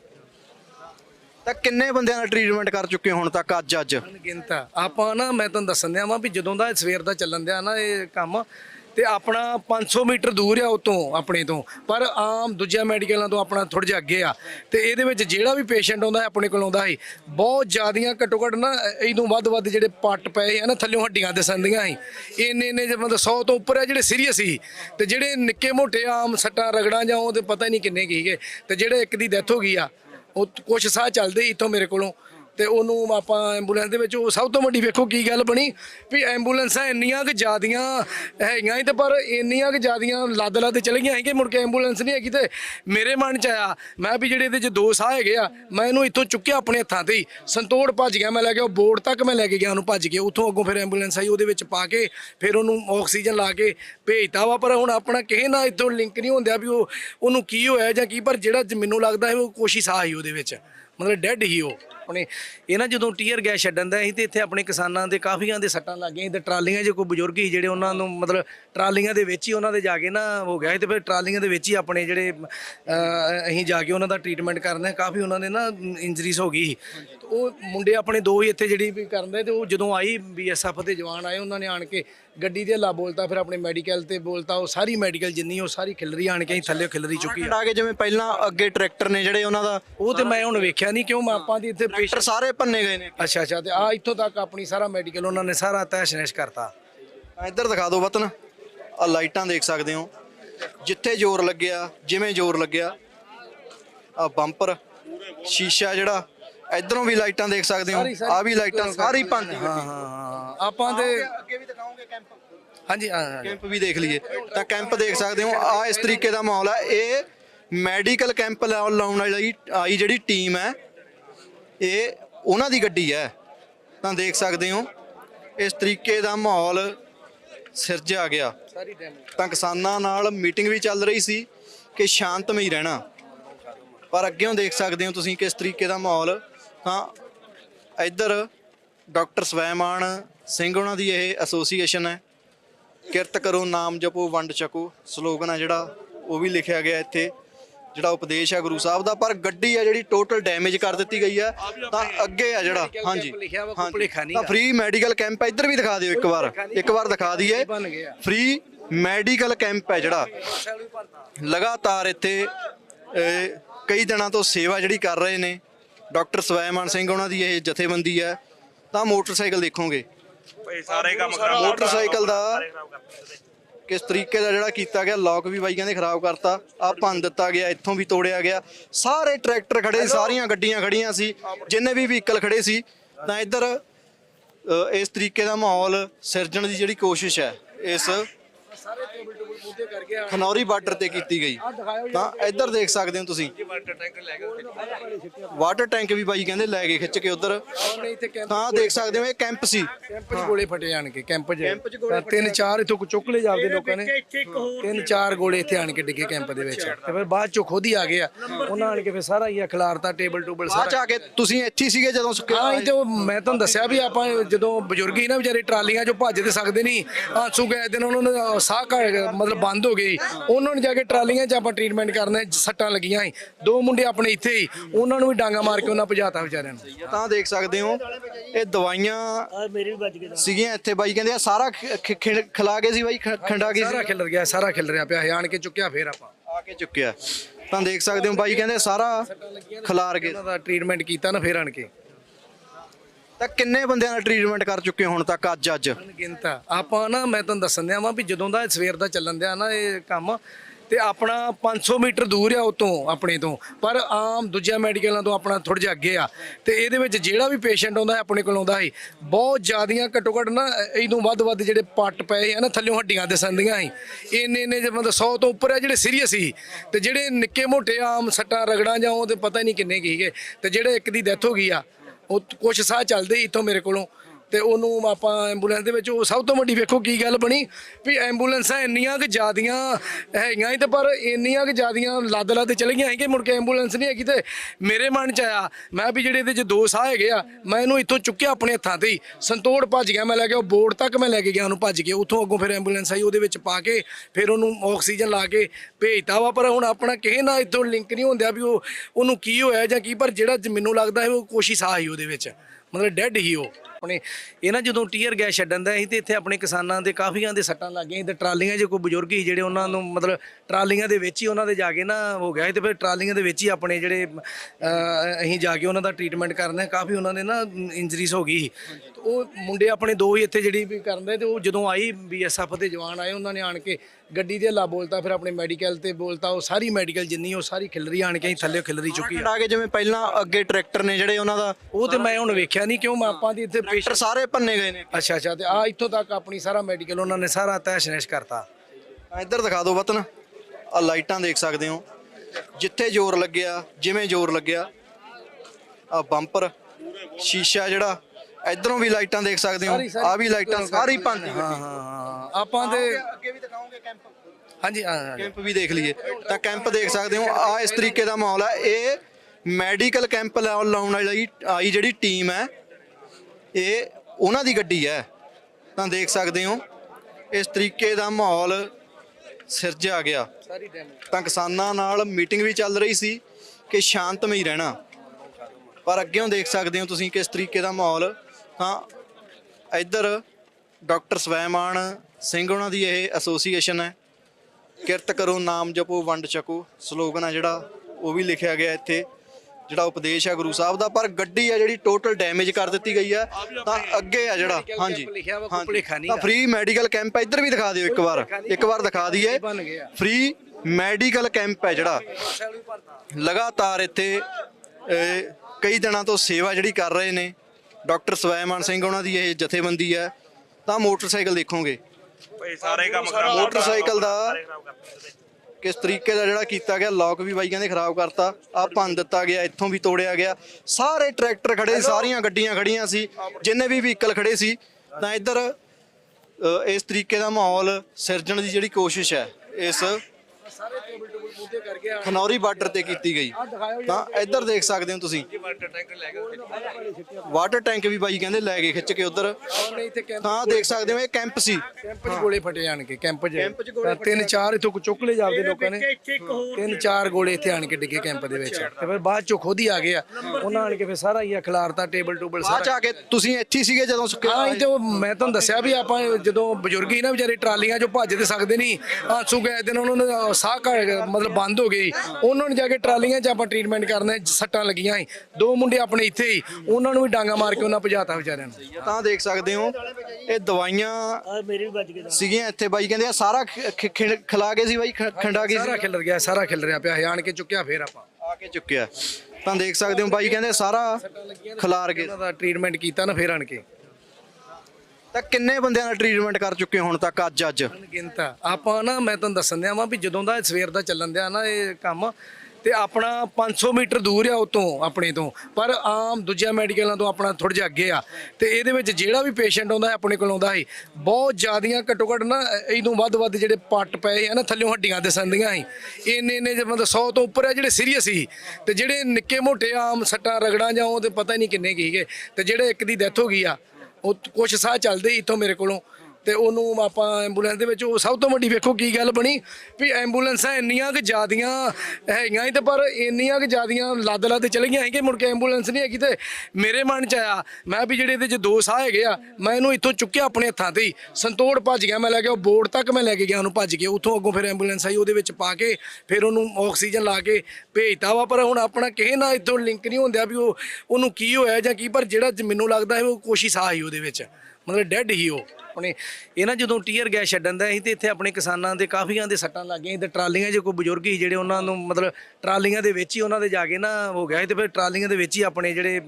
ਤਾਂ ਕਿੰਨੇ ਬੰਦਿਆਂ ਦਾ ਟ੍ਰੀਟਮੈਂਟ ਕਰ ਚੁੱਕੇ ਹੋ ਹੁਣ ਤੱਕ ਅੱਜ ਅੱਜ? ਅਣਗਿਣਤ ਆਪਾਂ ਨਾ, ਮੈਂ ਤੁਹਾਨੂੰ ਦੱਸਣ ਦਿਆਂ ਵਾਂ ਵੀ ਜਦੋਂ ਦਾ ਸਵੇਰ ਦਾ ਚੱਲਣ ਦਿਆ ਨਾ ਇਹ ਕੰਮ, ਤੇ ਆਪਣਾ 500 ਮੀਟਰ ਦੂਰ ਆ ਉਤੋਂ ਆਪਣੇ ਤੋਂ, ਪਰ ਆਮ ਦੂਜਿਆਂ ਮੈਡੀਕਲਾਂ ਤੋਂ ਆਪਣਾ ਥੋੜਾ ਜਿਹਾ ਅੱਗੇ ਆ। ਤੇ ਇਹਦੇ ਵਿੱਚ ਜਿਹੜਾ ਵੀ ਪੇਸ਼ੈਂਟ ਆਉਂਦਾ ਹੈ, ਆਪਣੇ ਕੋਲ ਆਉਂਦਾ ਹੈ ਬਹੁਤ ਜ਼ਿਆਦੀਆਂ ਘੱਟੋ ਘੱਟ ਨਾ ਇਹਨੂੰ ਵੱਧ ਵੱਧ ਜਿਹੜੇ ਪੱਟ ਪਏ ਆ ਨਾ, ਥੱਲਿਓਂ ਹੱਡੀਆਂ ਦਿਸੰਦੀਆਂ ਸੀ। ਇੰਨੇ ਇੰਨੇ ਜਿਹਾ ਮਤਲਬ 100 ਤੋਂ ਉੱਪਰ ਆ ਜਿਹੜੇ ਸੀਰੀਅਸ ਸੀ। ਤੇ ਜਿਹੜੇ ਨਿੱਕੇ ਮੋਟੇ ਆਮ ਸੱਟਾਂ ਰਗੜਾਂ ਜਾਂ ਉਹ ਤੇ ਪਤਾ ਹੀ ਨਹੀਂ ਕਿੰਨੇ ਕੀ ਗਏ ਤੇ ਜਿਹੜੇ ਇੱਕ ਦੀ ਡੈਥ ਹੋ ਗਈ ਆ ਉਹ ਕੁਛ ਸਾਹ ਚੱਲਦੇ ਸੀ ਇੱਥੋਂ ਮੇਰੇ ਕੋਲੋਂ। ਤੇ ਉਹਨੂੰ ਆਪਾਂ ਐਂਬੂਲੈਂਸ ਦੇ ਵਿੱਚ ਉਹ ਸਭ ਤੋਂ ਵੱਡੀ ਵੇਖੋ ਕੀ ਗੱਲ ਬਣੀ ਵੀ ਐਂਬੂਲੈਂਸਾਂ ਇੰਨੀਆਂ ਕਿ ਜ਼ਿਆਦੀਆਂ ਹੈਗੀਆਂ ਸੀ ਤੇ ਪਰ ਇੰਨੀਆਂ ਕਿ ਜ਼ਿਆਦੀਆਂ ਲੱਦ ਲੱਦ ਚਲ ਗਈਆਂ ਸੀ ਮੁੜ ਕੇ ਐਂਬੂਲੈਂਸ ਨਹੀਂ ਹੈਗੀ ਤੇ ਮੇਰੇ ਮਨ ਚ ਆਇਆ, ਮੈਂ ਵੀ ਜਿਹੜੇ ਇਹਦੇ ਚ ਦੋ ਸਾਹ ਹੈਗੇ ਆ, ਮੈਂ ਇਹਨੂੰ ਇੱਥੋਂ ਚੁੱਕਿਆ ਆਪਣੇ ਹੱਥਾਂ ਤੇ ਹੀ। ਸੰਤੋੜ ਭੱਜ ਗਿਆ, ਮੈਂ ਲੈ ਕੇ ਉਹ ਬੋਰਡ ਤੱਕ ਮੈਂ ਲੈ ਕੇ ਗਿਆ, ਉਹਨੂੰ ਭੱਜ ਕੇ। ਉੱਥੋਂ ਅੱਗੋਂ ਫਿਰ ਐਂਬੂਲੈਂਸ ਆਈ, ਉਹਦੇ ਵਿੱਚ ਪਾ ਕੇ ਫਿਰ ਉਹਨੂੰ ਆਕਸੀਜਨ ਲਾ ਕੇ ਭੇਜਤਾ ਵਾ, ਪਰ ਹੁਣ ਆਪਣਾ ਕਿਸੇ ਨਾਲ ਇੱਥੋਂ ਲਿੰਕ ਨਹੀਂ ਹੁੰਦਿਆ ਵੀ ਉਹ ਉਹਨੂੰ ਕੀ ਹੋਇਆ ਜਾਂ ਕੀ, ਪਰ ਜਿਹੜਾ ਮੈਨੂੰ ਲੱਗਦਾ ਹੈ ਉਹ ਕੋਸ਼ਿਸ਼ ਸਾਹ ਹੀ ਉਹਦੇ ਵਿੱਚ। ਮਤਲਬ ਡੈੱਡ ਹੀ ਉਹ। ਆਪਣੇ ਇਹ ਨਾ ਜਦੋਂ ਟੀਅਰ ਗੈਸ ਛੱਡਣ ਦਾ ਸੀ ਤੇ ਇੱਥੇ ਆਪਣੇ ਕਿਸਾਨਾਂ ਦੇ ਕਾਫੀਆਂ ਦੇ ਸੱਟਾਂ ਲੱਗ ਗਈਆਂ ਤੇ ਟਰਾਲੀਆਂ 'ਚ ਕੋਈ ਬਜ਼ੁਰਗ ਹੀ ਜਿਹੜੇ ਉਹਨਾਂ ਨੂੰ ਮਤਲਬ ਟਰਾਲੀਆਂ ਦੇ ਵਿੱਚ ਹੀ ਉਹਨਾਂ ਦੇ ਜਾ ਕੇ ਨਾ ਹੋ ਗਿਆ ਸੀ ਤੇ ਫਿਰ ਟਰਾਲੀਆਂ ਦੇ ਵਿੱਚ ਹੀ ਆਪਣੇ ਜਿਹੜੇ ਅਸੀਂ ਜਾ ਕੇ ਉਹਨਾਂ ਦਾ ਟ੍ਰੀਟਮੈਂਟ ਕਰਦੇ ਕਾਫੀ ਉਹਨਾਂ ਦੇ ਨਾ ਇੰਜਰੀਜ਼ ਹੋ ਗਈ ਸੀ। ਉਹ ਮੁੰਡੇ ਆਪਣੇ ਦੋ ਹੀ ਇੱਥੇ ਜਿਹੜੀ ਵੀ ਕਰਦੇ ਤੇ ਉਹ ਜਦੋਂ ਆਈ ਬੀਐਸਐਫ ਦੇ ਜਵਾਨ ਆਏ, ਉਹਨਾਂ ਨੇ ਆਣ ਕੇ ਗੱਡੀ ਦੇ ਲਾ ਬੋਲਤਾ ਫਿਰ ਆਪਣੇ ਮੈਡੀਕਲ ਤੇ ਬੋਲਤਾ ਉਹ ਸਾਰੀ ਮੈਡੀਕਲ ਜਿੰਨੀ ਉਹ ਸਾਰੀ ਖਿਲਰੀ ਆਣ ਕੇ ਅਸੀਂ ਥੱਲੇ ਖਿਲਰੀ ਚੁੱਕੀ ਆ। ਕੇ ਜਿਵੇਂ ਪਹਿਲਾਂ ਅੱਗੇ ਟਰੈਕਟਰ ਨੇ ਜਿਹੜੇ ਉਹਨਾਂ ਦਾ ਉਹ ਤੇ ਮੈਂ ਹੁਣ ਵੇਖਿਆ ਨਹੀਂ ਕਿਉਂ ਮੈਂ ਆਪਾਂ ਦੀ ਇੱਥੇ ਟਰੈਕਟਰ ਸਾਰੇ ਭੰਨੇ ਗਏ ਨੇ। ਅੱਛਾ ਅੱਛਾ ਤੇ ਆ ਇੱਥੋਂ ਤੱਕ ਆਪਣੀ ਸਾਰਾ ਮੈਡੀਕਲ ਉਹਨਾਂ ਨੇ ਸਾਰਾ ਤਹਿਸ਼ ਨਹਿਸ਼ ਕਰਤਾ। ਤਾਂ ਇੱਧਰ ਦਿਖਾ ਦਿਓ ਵਤਨ। ਆ ਲਾਈਟਾਂ ਦੇਖ ਸਕਦੇ ਹੋ। ਜਿੱਥੇ ਜ਼ੋਰ ਲੱਗਿਆ ਜਿਵੇਂ ਜ਼ੋਰ ਲੱਗਿਆ। ਆ ਬੰਪਰ ਸ਼ੀਸ਼ਾ ਜਿਹੜਾ ਇਧਰੋਂ ਵੀ ਲਾਈਟਾਂ ਦੇਖ ਸਕਦੇ ਹੋ ਆ ਵੀ ਲਾਈਟਾਂ ਸਾਰੀ ਭੰਨ ਹਾਂ ਹਾਂ ਹਾਂ ਆਪਾਂ ਦੇ ਅੱਗੇ ਵੀ ਦਿਖਾਓਗੇ ਕੈਂਪ? ਹਾਂਜੀ ਹਾਂ, ਹਾਂ। ਕੈਂਪ ਵੀ ਦੇਖ ਲਈਏ। ਤਾਂ ਕੈਂਪ ਦੇਖ ਸਕਦੇ ਹੋ ਆ ਇਸ ਤਰੀਕੇ ਦਾ ਮਾਹੌਲ ਹੈ ਇਹ ਮੈਡੀਕਲ ਕੈਂਪ ਲਾਉਣ ਵਾਲੀ ਆਈ ਜਿਹੜੀ ਟੀਮ ਹੈ ਇਹ ਉਹਨਾਂ ਦੀ ਗੱਡੀ ਹੈ। ਤਾਂ ਦੇਖ ਸਕਦੇ ਹੋ ਇਸ ਤਰੀਕੇ ਦਾ ਮਾਹੌਲ ਸਿਰਜਿਆ ਗਿਆ। ਤਾਂ ਕਿਸਾਨਾਂ ਨਾਲ ਮੀਟਿੰਗ ਵੀ ਚੱਲ ਰਹੀ ਸੀ ਕਿ ਸ਼ਾਂਤਮਈ ਰਹਿਣਾ। ਪਰ ਅੱਗੇੋਂ ਦੇਖ ਸਕਦੇ ਹੋ ਤੁਸੀਂ ਕਿਸ ਤਰੀਕੇ ਦਾ ਮਾਹੌਲ ਤਾਂ ਇੱਧਰ ਡਾਕਟਰ ਸਵੈਮਾਨ ਸਿੰਘ ਉਹਨਾਂ ਦੀ ਇਹ ਐਸੋਸੀਏਸ਼ਨ ਹੈ। ਕਿਰਤ ਕਰੋ ਨਾਮ ਜਪੋ ਵੰਡ ਛਕੋ ਸਲੋਗਨ ਹੈ ਜਿਹੜਾ ਉਹ ਵੀ ਲਿਖਿਆ ਗਿਆ ਇੱਥੇ। ਜਿਹੜਾ ਉਪਦੇਸ਼ ਹੈ ਗੁਰੂ ਸਾਹਿਬ ਦਾ ਪਰ ਗੱਡੀ ਹੈ ਜਿਹੜੀ ਟੋਟਲ ਡੈਮੇਜ ਕਰ ਦਿੱਤੀ ਗਈ ਹੈ। ਤਾਂ ਅੱਗੇ ਆ ਜਿਹੜਾ ਹਾਂਜੀ। ਤਾਂ। ਫ੍ਰੀ ਮੈਡੀਕਲ ਕੈਂਪ ਹੈ ਇੱਧਰ ਵੀ ਦਿਖਾ ਦਿਓ ਇੱਕ ਵਾਰ। ਇੱਕ ਵਾਰ ਦਿਖਾ ਦਈਏ। ਫ੍ਰੀ ਮੈਡੀਕਲ ਕੈਂਪ ਹੈ ਜਿਹੜਾ। ਲਗਾਤਾਰ ਇੱਥੇ ਕਈ ਦਿਨਾਂ ਤੋਂ ਸੇਵਾ ਜਿਹੜੀ ਕਰ ਰਹੇ ਨੇ। ਡਾਕਟਰ ਸਵੈਮਾਨ ਸਿੰਘ ਉਹਨਾਂ ਦੀ ਇਹ ਜਥੇਬੰਦੀ ਹੈ ਤਾਂ ਮੋਟਰਸਾਈਕਲ ਦੇਖੋਗੇ। ਭਾਈ ਸਾਰੇ ਕੰਮ ਖਰਾਬ ਮੋਟਰਸਾਈਕਲ ਦਾ ਕਿਸ ਤਰੀਕੇ ਦਾ ਜਿਹੜਾ ਕੀਤਾ ਗਿਆ ਲੋਕ ਵੀ ਬਾਈ ਕਹਿੰਦੇ ਖਰਾਬ ਕਰਤਾ ਆ ਭੰਨ ਦਿੱਤਾ ਗਿਆ ਇੱਥੋਂ ਵੀ ਤੋੜਿਆ ਗਿਆ। ਸਾਰੇ ਟਰੈਕਟਰ ਖੜੇ ਸੀ ਸਾਰੀਆਂ ਗੱਡੀਆਂ ਖੜੀਆਂ ਸੀ ਜਿੰਨੇ ਵੀ ਵਹੀਕਲ ਖੜੇ ਸੀ। ਤਾਂ ਇੱਧਰ ਅ, ਇਸ ਤਰੀਕੇ ਦਾ ਮਾਹੌਲ ਸਿਰਜਣ ਦੀ ਜਿਹੜੀ ਕੋਸ਼ਿਸ਼ ਹੈ ਇਸ ਸਾਰੇ ਖਨੌਰੀ ਬਾਰਡਰ ਤੇ ਕੀਤੀ ਗਈ। ਤਾਂ ਇੱਧਰ ਦੇਖ ਸਕਦੇ ਹੋ ਤੁਸੀਂ। ਵਾਟਰ ਟੈਂਕ ਵੀ ਬਾਈ ਕਹਿੰਦੇ ਲੈ ਗਏ ਖਿੱਚ ਕੇ ਉਧਰ। ਤਾਂ ਦੇਖ ਸਕਦੇ ਹੋ ਇਹ ਕੈਂਪ ਸੀ। ਕੈਂਪ 'ਚ ਗੋਲੇ ਫਟੇ ਆਣ ਕੇ ਕੈਂਪ 'ਚ ਤਿੰਨ ਚਾਰ ਇੱਥੋਂ ਚੁੱਕ ਲਏ ਜਾਂਦੇ ਲੋਕਾਂ ਨੇ। ਤਿੰਨ ਚਾਰ ਗੋਲੇ ਇੱਥੇ ਆਣ ਕੇ ਡਿੱਗੇ ਕੈਂਪ ਦੇ ਵਿੱਚ। ਤੇ ਫਿਰ ਬਾਅਦ ਚੋਂ ਖੁਦ ਹੀ ਆ ਗਏ ਆ। ਉਹਨਾਂ ਆਣ ਕੇ ਫਿਰ ਸਾਰਾ ਹੀ ਖਿਲਾਰਤਾ ਟੇਬਲ ਟੂਬਲ ਬਾਅਦ ਚ ਆ ਕੇ ਤੁਸੀਂ ਇੱਥੇ ਸੀਗੇ ਜਦੋਂ ਹਾਂ ਇਹ ਤੇ ਉਹ ਮੈਂ ਤੁਹਾਨੂੰ ਦੱਸਿਆ ਵੀ ਆਪਾਂ ਜਦੋਂ ਬਜ਼ੁਰਗ ਹੀ ਨਾ ਵਿਚਾਰੇ ਟਰਾਲੀਆਂ 'ਚੋਂ ਭੱਜ ਤੇ ਸਕਦੇ ਨਹੀਂ। ਆਂਸੂ ਗਏ ਦਿਨ ਉਹਨਾਂ ਨੂੰ ਸਾਹ ਮਤਲਬ ਬੰਦ ਹੋ ਗਈ। ਉਹਨਾਂ ਨੂੰ ਜਾ ਕੇ ਟਰਾਲੀਆਂ 'ਚ ਆਪਾਂ ਟ੍ਰੀਟਮੈਂਟ ਕਰਨਾ ਸੱਟਾਂ ਲੱਗੀਆਂ ਸੀ। ਦੋ ਮੁੰਡੇ ਆਪਣੇ ਇੱਥੇ ਹੀ ਉਹਨਾਂ ਨੂੰ ਵੀ ਡਾਂਗਾ ਮਾਰ ਕੇ ਉਹਨਾਂ ਭਜਾਤਾ ਵਿਚਾਰਿਆਂ ਨੂੰ। ਤਾਂ ਦੇਖ ਸਕਦੇ ਹੋ ਇਹ ਦਵਾਈਆਂ ਸੀਗੀਆਂ ਇੱਥੇ ਬਾਈ ਕਹਿੰਦੇ ਆ ਸਾਰਾ ਖਿਲਾ ਗਏ ਸੀ ਬਾਈ ਖੰਡਾ ਗਈ ਸਾਰਾ ਖਿਲਰ ਗਿਆ ਸਾਰਾ ਖਿਲ ਰਿਹਾ ਪਿਆ। ਆਣ ਕੇ ਚੁੱਕਿਆ ਫੇਰ ਆਪਾਂ। ਆ ਕੇ ਚੁੱਕਿਆ। ਤਾਂ ਦੇਖ ਸਕਦੇ ਹੋ ਬਾਈ ਕਹਿੰਦੇ ਸਾਰਾ ਖਿਲਾਰ ਉਹਨਾਂ ਦਾ ਟ੍ਰੀਟਮੈਂਟ ਕੀਤਾ ਨਾ ਫੇਰ ਆਣ ਕੇ। ਤਾਂ ਕਿੰਨੇ ਬੰਦਿਆਂ ਦਾ ਟ੍ਰੀਟਮੈਂਟ ਕਰ ਚੁੱਕੇ ਹੋ ਹੁਣ ਤੱਕ ਅੱਜ ਅੱਜ? ਅਣਗਿਣਤ ਆ। ਆਪਾਂ ਨਾ ਮੈਂ ਤੁਹਾਨੂੰ ਦੱਸਣ ਦਿਆਂ ਵਾਂ ਵੀ ਜਦੋਂ ਦਾ ਇਹ ਸਵੇਰ ਦਾ ਚੱਲਣ ਦਿਆ ਨਾ ਇਹ ਕੰਮ ਤੇ ਆਪਣਾ 500 ਮੀਟਰ ਦੂਰ ਆ ਉਤੋਂ ਆਪਣੇ ਤੋਂ। ਪਰ ਆਮ ਦੂਜਿਆਂ ਮੈਡੀਕਲਾਂ ਤੋਂ ਆਪਣਾ ਥੋੜਾ ਜਿਹਾ ਅੱਗੇ ਆ। ਤੇ ਇਹਦੇ ਵਿੱਚ ਜਿਹੜਾ ਵੀ ਪੇਸ਼ੈਂਟ ਆਉਂਦਾ ਹੈ, ਆਪਣੇ ਕੋਲ ਆਉਂਦਾ ਸੀ। ਬਹੁਤ ਜ਼ਿਆਦੀਆਂ ਘੱਟੋ ਘੱਟ ਨਾ ਇਹਨੂੰ ਵੱਧ ਵੱਧ ਜਿਹੜੇ ਪੱਟ ਪਏ ਆ ਨਾ ਥੱਲਿਓਂ ਹੱਡੀਆਂ ਦਿਸੰਦੀਆਂ ਸੀ। ਇੰਨੇ ਇੰਨੇ ਜੇ ਮਤਲਬ 100 ਤੋਂ ਉੱਪਰ ਆ ਜਿਹੜੇ ਸੀਰੀਅਸ ਸੀ। ਤੇ ਜਿਹੜੇ ਨਿੱਕੇ ਮੋਟੇ ਆਮ ਸੱਟਾਂ ਰਗੜਾਂ ਜਾਂ ਉਹ ਤੇ ਪਤਾ ਹੀ ਨਹੀਂ ਕਿੰਨੇ ਕੀ ਸੀਗੇ। ਤੇ ਜਿਹੜੇ ਇੱਕ ਦੀ ਡੈਥ ਹੋ ਗਈ ਆ ਉਹ ਕੁਛ ਸਾਹ ਚੱਲਦੇ ਹੀ ਇੱਥੋਂ ਮੇਰੇ ਕੋਲੋਂ। ਤੇ ਉਹਨੂੰ ਆਪਾਂ ਐਂਬੂਲੈਂਸ ਦੇ ਵਿੱਚ, ਉਹ ਸਭ ਤੋਂ ਵੱਡੀ ਵੇਖੋ ਕੀ ਗੱਲ ਬਣੀ ਵੀ ਐਂਬੂਲੈਂਸਾਂ ਇੰਨੀਆਂ ਕਿ ਜ਼ਿਆਦੀਆਂ ਹੈਗੀਆਂ ਹੀ ਤੇ ਪਰ ਇੰਨੀਆਂ ਕਿ ਜ਼ਿਆਦੀਆਂ ਲੱਦ ਲੱਦ ਚਲ ਗਈਆਂ ਸੀ ਕਿ ਮੁੜ ਕੇ ਐਂਬੂਲੈਂਸ ਨਹੀਂ ਹੈਗੀ ਤੇ ਮੇਰੇ ਮਨ ਚ ਆਇਆ, ਮੈਂ ਵੀ ਜਿਹੜੇ ਇਹਦੇ ਚ ਦੋ ਸਾਹ ਹੈਗੇ ਆ, ਮੈਂ ਇਹਨੂੰ ਇੱਥੋਂ ਚੁੱਕਿਆ ਆਪਣੇ ਹੱਥਾਂ ਤੇ ਹੀ। ਸੰਤੋੜ ਭੱਜ ਗਿਆ, ਮੈਂ ਲੈ ਕੇ ਉਹ ਬੋਰਡ ਤੱਕ ਮੈਂ ਲੈ ਕੇ ਗਿਆ, ਉਹਨੂੰ ਭੱਜ ਕੇ ਉੱਥੋਂ ਅੱਗੋਂ ਫਿਰ ਐਂਬੂਲੈਂਸ ਆਈ, ਉਹਦੇ ਵਿੱਚ ਪਾ ਕੇ ਫਿਰ ਉਹਨੂੰ ਆਕਸੀਜਨ ਲਾ ਕੇ ਭੇਜਤਾ ਵਾ, ਪਰ ਹੁਣ ਆਪਣਾ ਕਿਸੇ ਨਾਲ ਇੱਥੋਂ ਲਿੰਕ ਨਹੀਂ ਹੁੰਦਿਆ ਵੀ ਉਹ, ਉਹਨੂੰ ਕੀ ਹੋਇਆ ਜਾਂ ਕੀ, ਪਰ ਜਿਹੜਾ ਮੈਨੂੰ ਲੱਗਦਾ ਹੈ ਉਹ ਕੋਸ਼ਿਸ਼ ਆ ਹੀ ਉਹਦੇ ਵਿੱਚ, ਮਤਲਬ ਡੈੱਡ ਹੀ ਉਹ। ਆਪਣੇ, ਇਹ ਨਾ ਜਦੋਂ ਟੀਅਰ ਗੈਸ ਛੱਡਣ ਦਾ ਸੀ ਤੇ ਇੱਥੇ ਆਪਣੇ ਕਿਸਾਨਾਂ ਦੇ ਕਾਫੀਆਂ ਦੇ ਸੱਟਾਂ ਲੱਗ ਗਈਆਂ ਤੇ ਟਰਾਲੀਆਂ 'ਚ ਕੋਈ ਬਜ਼ੁਰਗ ਸੀ ਜਿਹੜੇ ਉਹਨਾਂ ਨੂੰ ਮਤਲਬ ਟਰਾਲੀਆਂ ਦੇ ਵਿੱਚ ਹੀ ਉਹਨਾਂ ਦੇ ਜਾ ਕੇ ਨਾ ਹੋ ਗਿਆ ਸੀ ਤੇ ਫਿਰ ਟਰਾਲੀਆਂ ਦੇ ਵਿੱਚ ਹੀ ਆਪਣੇ ਜਿਹੜੇ ਅਸੀਂ ਜਾ ਕੇ ਉਹਨਾਂ ਦਾ ਟ੍ਰੀਟਮੈਂਟ ਕਰਨਾ ਕਾਫੀ ਉਹਨਾਂ ਦੇ ਨਾ ਇੰਜਰੀਜ਼ ਹੋ ਗਈ ਸੀ। ਉਹ ਮੁੰਡੇ ਆਪਣੇ ਦੋ ਹੀ ਇੱਥੇ ਜਿਹੜੀ ਵੀ ਕਰਦੇ ਤੇ ਉਹ ਜਦੋਂ ਆਈ ਬੀਐਸਐਫ ਦੇ ਜਵਾਨ ਆਏ, ਉਹਨਾਂ ਨੇ ਆਣ ਕੇ ਗੱਡੀ ਦੇ ਹੱਲਾ ਬੋਲਤਾ ਫਿਰ ਆਪਣੇ ਮੈਡੀਕਲ ਤੇ ਬੋਲਤਾ ਉਹ ਸਾਰੀ ਮੈਡੀਕਲ ਜਿੰਨੀ ਉਹ ਸਾਰੀ ਖਿਲਰੀ ਆਣ ਕੇ ਥੱਲੇ ਖਿਲਰੀ ਚੁੱਕੀ ਆ। ਖੰਡਾ ਕੇ ਜਿਵੇਂ ਪਹਿਲਾਂ ਅੱਗੇ ਟਰੈਕਟਰ ਨੇ ਜਿਹੜੇ ਉਹਨਾਂ ਦਾ ਉਹ ਤੇ ਮੈਂ ਹੁਣ ਵੇਖਿਆ ਨਹੀਂ ਕਿਉਂ ਮੈਂ ਆਪਾਂ ਦੀ ਇੱਥੇ ਪੇਸ਼ ਟਰੈਕਟਰ ਸਾਰੇ ਭੰਨੇ ਗਏ ਨੇ। ਅੱਛਾ ਅੱਛਾ ਤੇ ਆ ਇੱਥੋਂ ਤੱਕ ਆਪਣੀ ਸਾਰਾ ਮੈਡੀਕਲ ਉਹਨਾਂ ਨੇ ਸਾਰਾ ਤਹਿਸ਼ ਨਹਿਸ਼ ਕਰਤਾ। ਤਾਂ ਇੱਧਰ ਦਿਖਾ ਦਿਓ ਵਤਨ ਆ ਲਾਈਟਾਂ ਦੇਖ ਸਕਦੇ ਹੋ। ਜਿੱਥੇ ਜ਼ੋਰ ਲੱਗਿਆ ਜਿਵੇਂ ਜ਼ੋਰ ਲੱਗਿਆ ਆ ਬੰਪਰ ਸ਼ੀਸ਼ਾ ਜਿਹੜਾ ਇਧਰੋਂ ਵੀ ਲਾਈਟਾਂ ਦੇਖ ਸਕਦੇ ਹੋ ਆ ਵੀ ਲਾਈਟਾਂ ਸਾਰੀ ਪੰਜ ਹਾਂ ਹਾਂ ਆਪਾਂ ਤੇ ਅੱਗੇ ਵੀ ਦਿਖਾਓਗੇ ਕੈਂਪ? ਹਾਂਜੀ ਹਾਂ, ਹਾਂ। ਕੈਂਪ ਵੀ ਦੇਖ ਲਈਏ। ਤਾਂ ਕੈਂਪ ਦੇਖ ਸਕਦੇ ਹੋ ਆ ਇਸ ਤਰੀਕੇ ਦਾ ਮਾਹੌਲ ਹੈ। ਇਹ ਮੈਡੀਕਲ ਕੈਂਪ ਲਾਉਣ ਵਾਲੀ ਆਈ ਜਿਹੜੀ ਟੀਮ ਹੈ ਇਹ ਉਹਨਾਂ ਦੀ ਗੱਡੀ ਹੈ। ਤਾਂ ਦੇਖ ਸਕਦੇ ਹੋ ਇਸ ਤਰੀਕੇ ਦਾ ਮਾਹੌਲ ਸਿਰਜਿਆ ਗਿਆ। ਤਾਂ ਕਿਸਾਨਾਂ ਨਾਲ ਮੀਟਿੰਗ ਵੀ ਚੱਲ ਰਹੀ ਸੀ ਕਿ ਸ਼ਾਂਤਮਈ ਰਹਿਣਾ। ਪਰ ਅੱਗੇੋਂ ਦੇਖ ਸਕਦੇ ਹੋ ਤੁਸੀਂ ਕਿਸ ਤਰੀਕੇ ਦਾ ਮਾਹੌਲ ਤਾਂ ਇੱਧਰ ਡਾਕਟਰ ਸਵੈਮਾਨ ਸਿੰਘ ਉਹਨਾਂ ਦੀ ਇਹ ਐਸੋਸੀਏਸ਼ਨ ਹੈ। ਕਿਰਤ ਕਰੋ ਨਾਮ ਜਪੋ ਵੰਡ ਛਕੋ ਸਲੋਗਨ ਹੈ ਜਿਹੜਾ ਉਹ ਵੀ ਲਿਖਿਆ ਗਿਆ ਇੱਥੇ। ਜਿਹੜਾ ਉਪਦੇਸ਼ ਹੈ ਗੁਰੂ ਸਾਹਿਬ ਦਾ ਪਰ ਗੱਡੀ ਹੈ ਜਿਹੜੀ ਟੋਟਲ ਡੈਮੇਜ ਕਰ ਦਿੱਤੀ ਗਈ ਹੈ ਤਾਂ ਅੱਗੇ ਹੈ ਜਿਹੜਾ ਹਾਂਜੀ ਤਾਂ। ਫ੍ਰੀ ਮੈਡੀਕਲ ਕੈਂਪ ਇੱਧਰ ਵੀ ਦਿਖਾ ਦਿਓ ਇੱਕ ਵਾਰ। ਇੱਕ ਵਾਰ ਦਿਖਾ ਦਈਏ। ਫ੍ਰੀ ਮੈਡੀਕਲ ਕੈਂਪ ਹੈ ਜਿਹੜਾ। ਲਗਾਤਾਰ ਇੱਥੇ ਕਈ ਦਿਨਾਂ ਤੋਂ ਸੇਵਾ ਜਿਹੜੀ ਕਰ ਰਹੇ ਨੇ। ਡਾਕਟਰ ਸਵੈਮਾਨ ਸਿੰਘ ਉਹਨਾਂ ਦੀ ਇਹ ਜਥੇਬੰਦੀ ਹੈ ਤਾਂ ਮੋਟਰਸਾਈਕਲ ਦੇਖੋਗੇ। ਭਾਈ ਸਾਰੇ ਕੰਮ ਖਰਾਬ ਮੋਟਰਸਾਈਕਲ ਦਾ ਕਿਸ ਤਰੀਕੇ ਦਾ ਜਿਹੜਾ ਕੀਤਾ ਗਿਆ ਲੋਕ ਵੀ ਬਾਈ ਕਹਿੰਦੇ ਖਰਾਬ ਕਰਤਾ ਆ ਭੰਨ ਦਿੱਤਾ ਗਿਆ ਇੱਥੋਂ ਵੀ ਤੋੜਿਆ ਗਿਆ। ਸਾਰੇ ਟਰੈਕਟਰ ਖੜੇ ਸੀ ਸਾਰੀਆਂ ਗੱਡੀਆਂ ਖੜੀਆਂ ਸੀ ਜਿੰਨੇ ਵੀ ਵਹੀਕਲ ਖੜੇ ਸੀ ਤਾਂ ਇੱਧਰ ਇਸ ਤਰੀਕੇ ਦਾ ਮਾਹੌਲ ਸਿਰਜਣ ਦੀ ਜਿਹੜੀ ਕੋਸ਼ਿਸ਼ ਹੈ ਇਸ ਸਾਰੇ ਟੇਬਲ ਟੂਬਲ ਮੁੱਦੇ ਕਰਕੇ ਆ ਖਨੌਰੀ ਬਾਰਡਰ ਤੇ ਕੀਤੀ ਗਈ। ਤਾਂ ਇੱਧਰ ਦੇਖ ਸਕਦੇ ਹੋ ਤੁਸੀਂ। ਵਾਟਰ ਟੈਂਕ ਲੈ ਗਏ ਵਾਟਰ ਟੈਂਕ ਵੀ ਬਾਈ ਕਹਿੰਦੇ ਲੈ ਗਏ ਖਿੱਚ ਕੇ ਉਧਰ। ਤਾਂ ਦੇਖ ਸਕਦੇ ਹੋ ਇਹ ਕੈਂਪ ਸੀ। ਕੈਂਪ 'ਚ ਗੋਲੇ ਫਟੇ ਕੇ ਕੈਂਪ 'ਚ। ਤਿੰਨ ਚਾਰ ਇੱਥੋਂ ਚੁੱਕ ਲਏ ਜਾਂਦੇ ਲੋਕਾਂ ਨੇ। ਤਿੰਨ ਚਾਰ ਗੋਲੇ ਇੱਥੇ ਆਣ ਕੇ ਡਿੱਗੇ ਕੈਂਪ ਦੇ ਵਿੱਚ। ਤੇ ਫਿਰ ਬਾਅਦ ਚੋਂ ਖੁਦ ਹੀ ਆ ਗਏ ਆ। ਉਹਨਾਂ ਆਣ ਕੇ ਫਿਰ ਸਾਰਾ ਹੀ ਖਿਲਾਰਤਾ ਟੇਬਲ ਟੂਬਲ ਬਾਅਦ ਚ ਆ ਕੇ ਤੁਸੀਂ ਇੱਥੇ ਸੀਗੇ ਜਦੋਂ ਸੁੱਕੇ ਹਾਂ ਇਹ ਤੇ ਮੈਂ ਤੁਹਾਨੂੰ ਦੱਸਿਆ ਵੀ ਆਪਾਂ ਜਦੋਂ ਬਜ਼ੁਰਗ ਹੀ ਨਾ ਵਿਚਾਰੇ ਟਰਾਲੀਆਂ 'ਚੋਂ ਭੱਜ ਤੇ ਸਕਦੇ ਨਹੀਂ। ਆਂਸੂ ਗਏ ਦਿਨ ਉਹਨਾਂ ਨੂੰ ਸਾਹ ਮਤਲਬ ਬੰਦ ਹੋ ਗਈ। ਉਹਨਾਂ ਨੂੰ ਜਾ ਕੇ ਟਰਾਲੀਆਂ 'ਚ ਆਪਾਂ ਟ੍ਰੀਟਮੈਂਟ ਕਰਨਾ ਸੱਟਾਂ ਲੱਗੀਆਂ ਸੀ ਦੋ ਮੁੰਡੇ ਆਪਣੇ ਇੱਥੇ ਹੀ ਉਹਨਾਂ ਨੂੰ ਵੀ ਡਾਂਗਾ ਮਾਰ ਕੇ ਉਹਨਾਂ ਭਜਾਤਾ ਵਿਚਾਰਿਆਂ ਨੂੰ। ਤਾਂ ਦੇਖ ਸਕਦੇ ਹੋ ਇਹ ਦਵਾਈਆਂ ਗਏ ਸੀਗੀਆਂ ਇੱਥੇ ਬਾਈ ਕਹਿੰਦੇ ਆ ਸਾਰਾ ਖਿਲਾ ਗਏ ਸੀ ਬਾਈ ਖੰਡਾ ਸੀ? ਸਾਰਾ ਖਿਲਰ ਗਿਆ ਸਾਰਾ ਖਿਲ ਰਿਹਾ ਪਿਆ ਆਣ ਕੇ ਚੁੱਕਿਆ ਫੇਰ ਆਪਾਂ। ਆ ਕੇ ਚੁੱਕਿਆ। ਤਾਂ ਦੇਖ ਸਕਦੇ ਹੋ ਬਾਈ ਕਹਿੰਦੇ ਸਾਰਾ ਖਿਲਾਰ ਕੇ। ਉਹਨਾਂ ਦਾ ਟ੍ਰੀਟਮੈਂਟ ਕੀਤਾ ਨਾ ਫੇਰ ਆਣ ਕੇ। ਤਾਂ ਕਿੰਨੇ ਬੰਦਿਆਂ ਦਾ ਟ੍ਰੀਟਮੈਂਟ ਕਰ ਚੁੱਕੇ ਹੋ ਹੁਣ ਤੱਕ ਅੱਜ ਅੱਜ? ਅਣਗਿਣਤ ਆ। ਆਪਾਂ ਨਾ ਮੈਂ ਤੁਹਾਨੂੰ ਦੱਸਣ ਦਿਆਂ ਵਾਂ ਵੀ ਜਦੋਂ ਦਾ ਸਵੇਰ ਦਾ ਚੱਲਣ ਦਿਆ ਨਾ ਇਹ ਕੰਮ ਤੇ ਆਪਣਾ 500 ਮੀਟਰ ਦੂਰ ਆ ਉਤੋਂ ਆਪਣੇ ਤੋਂ। ਪਰ ਆਮ ਦੂਜਿਆਂ ਮੈਡੀਕਲਾਂ ਤੋਂ ਆਪਣਾ ਥੋੜਾ ਜਿਹਾ ਅੱਗੇ ਆ। ਤੇ ਇਹਦੇ ਵਿੱਚ ਜਿਹੜਾ ਵੀ ਪੇਸ਼ੈਂਟ ਆਉਂਦਾ ਹੈ, ਆਪਣੇ ਕੋਲ ਆਉਂਦਾ ਹੈ ਬਹੁਤ ਜ਼ਿਆਦੀਆਂ ਘੱਟੋ ਘੱਟ ਨਾ ਇਹਨੂੰ ਵੱਧ ਵੱਧ ਜਿਹੜੇ ਪੱਟ ਪਏ ਆ ਨਾ ਥੱਲਿਓਂ ਹੱਡੀਆਂ ਦੇ ਸੀ। ਇੰਨੇ ਇੰਨੇ ਜੇ ਮਤਲਬ 100 ਤੋਂ ਉੱਪਰ ਆ ਜਿਹੜੇ ਸੀਰੀਅਸ ਸੀ। ਤੇ ਜਿਹੜੇ ਨਿੱਕੇ ਮੋਟੇ ਆਮ ਸੱਟਾਂ ਰਗੜਾਂ ਜਾਂ ਉਹ ਤੇ ਪਤਾ ਹੀ ਨਹੀਂ ਕਿੰਨੇ ਕੀ ਗਏ ਤੇ ਜਿਹੜੇ ਇੱਕ ਦੀ ਡੈਥ ਹੋ ਗਈ ਆ ਉਹ ਕੁਛ ਸਾਹ ਚੱਲਦੇ ਹੀ ਇੱਥੋਂ ਮੇਰੇ ਕੋਲੋਂ। ਤੇ ਉਹਨੂੰ ਆਪਾਂ ਐਂਬੂਲੈਂਸ ਦੇ ਵਿੱਚ ਉਹ ਸਭ ਤੋਂ ਵੱਡੀ ਵੇਖੋ ਕੀ ਗੱਲ ਬਣੀ, ਵੀ ਐਂਬੂਲੈਂਸਾਂ ਇੰਨੀਆਂ ਕਿ ਜ਼ਿਆਦੀਆਂ ਹੈਗੀਆਂ ਹੀ ਤੇ ਪਰ ਇੰਨੀਆਂ ਕਿ ਜ਼ਿਆਦੀਆਂ ਲੱਦ ਲੱਦ ਚਲ ਗਈਆਂ ਸੀ ਕਿ ਮੁੜ ਕੇ ਐਂਬੂਲੈਂਸ ਨਹੀਂ ਹੈਗੀ ਤੇ ਮੇਰੇ ਮਨ ਚ ਆਇਆ, ਮੈਂ ਵੀ ਜਿਹੜੇ ਇਹਦੇ ਚ ਦੋ ਸਾਹ ਹੈਗੇ ਆ, ਮੈਂ ਇਹਨੂੰ ਇੱਥੋਂ ਚੁੱਕਿਆ ਆਪਣੇ ਹੱਥਾਂ ਤੇ ਹੀ। ਸੰਤੋੜ ਭੱਜ ਗਿਆ ਮੈਂ ਲੈ ਗਿਆ ਉਹ ਬੋਰਡ ਤੱਕ ਮੈਂ ਲੈ ਕੇ ਗਿਆ ਉਹਨੂੰ ਭੱਜ ਕੇ, ਉੱਥੋਂ ਅੱਗੋਂ ਫਿਰ ਐਂਬੂਲੈਂਸ ਆਈ ਉਹਦੇ ਵਿੱਚ ਪਾ ਕੇ, ਫਿਰ ਉਹਨੂੰ ਆਕਸੀਜਨ ਲਾ ਕੇ ਭੇਜਤਾ ਵਾ, ਪਰ ਹੁਣ ਆਪਣਾ ਕਿਸੇ ਨਾਲ ਇੱਥੋਂ ਲਿੰਕ ਨਹੀਂ ਹੁੰਦਿਆ ਵੀ ਉਹ ਉਹਨੂੰ ਕੀ ਹੋਇਆ ਜਾਂ ਕੀ, ਪਰ ਜਿਹੜਾ ਮੈਨੂੰ ਲੱਗਦਾ ਹੈ ਉਹ ਕੋਸ਼ਿਸ਼ ਸਾਹ ਹੀ ਉਹਦੇ ਵਿੱਚ, ਮਤਲਬ ਡੈੱਡ ਹੀ ਉਹ। ਆਪਣੇ ਇਹ ਨਾ ਜਦੋਂ ਟੀਅਰ ਗੈਸ ਛੱਡਣ ਦਾ ਸੀ ਤੇ ਇੱਥੇ ਆਪਣੇ ਕਿਸਾਨਾਂ ਦੇ ਕਾਫੀਆਂ ਦੇ ਸੱਟਾਂ ਲੱਗ ਗਈਆਂ ਸੀ ਤੇ ਟਰਾਲੀਆਂ 'ਚ ਕੋਈ ਬਜ਼ੁਰਗ ਸੀ ਜਿਹੜੇ ਉਹਨਾਂ ਨੂੰ ਮਤਲਬ ਟਰਾਲੀਆਂ ਦੇ ਵਿੱਚ ਹੀ ਉਹਨਾਂ ਦੇ ਜਾ ਕੇ ਨਾ ਹੋ ਗਿਆ ਸੀ ਤੇ ਫਿਰ ਟਰਾਲੀਆਂ ਦੇ ਵਿੱਚ ਹੀ ਆਪਣੇ ਜਿਹੜੇ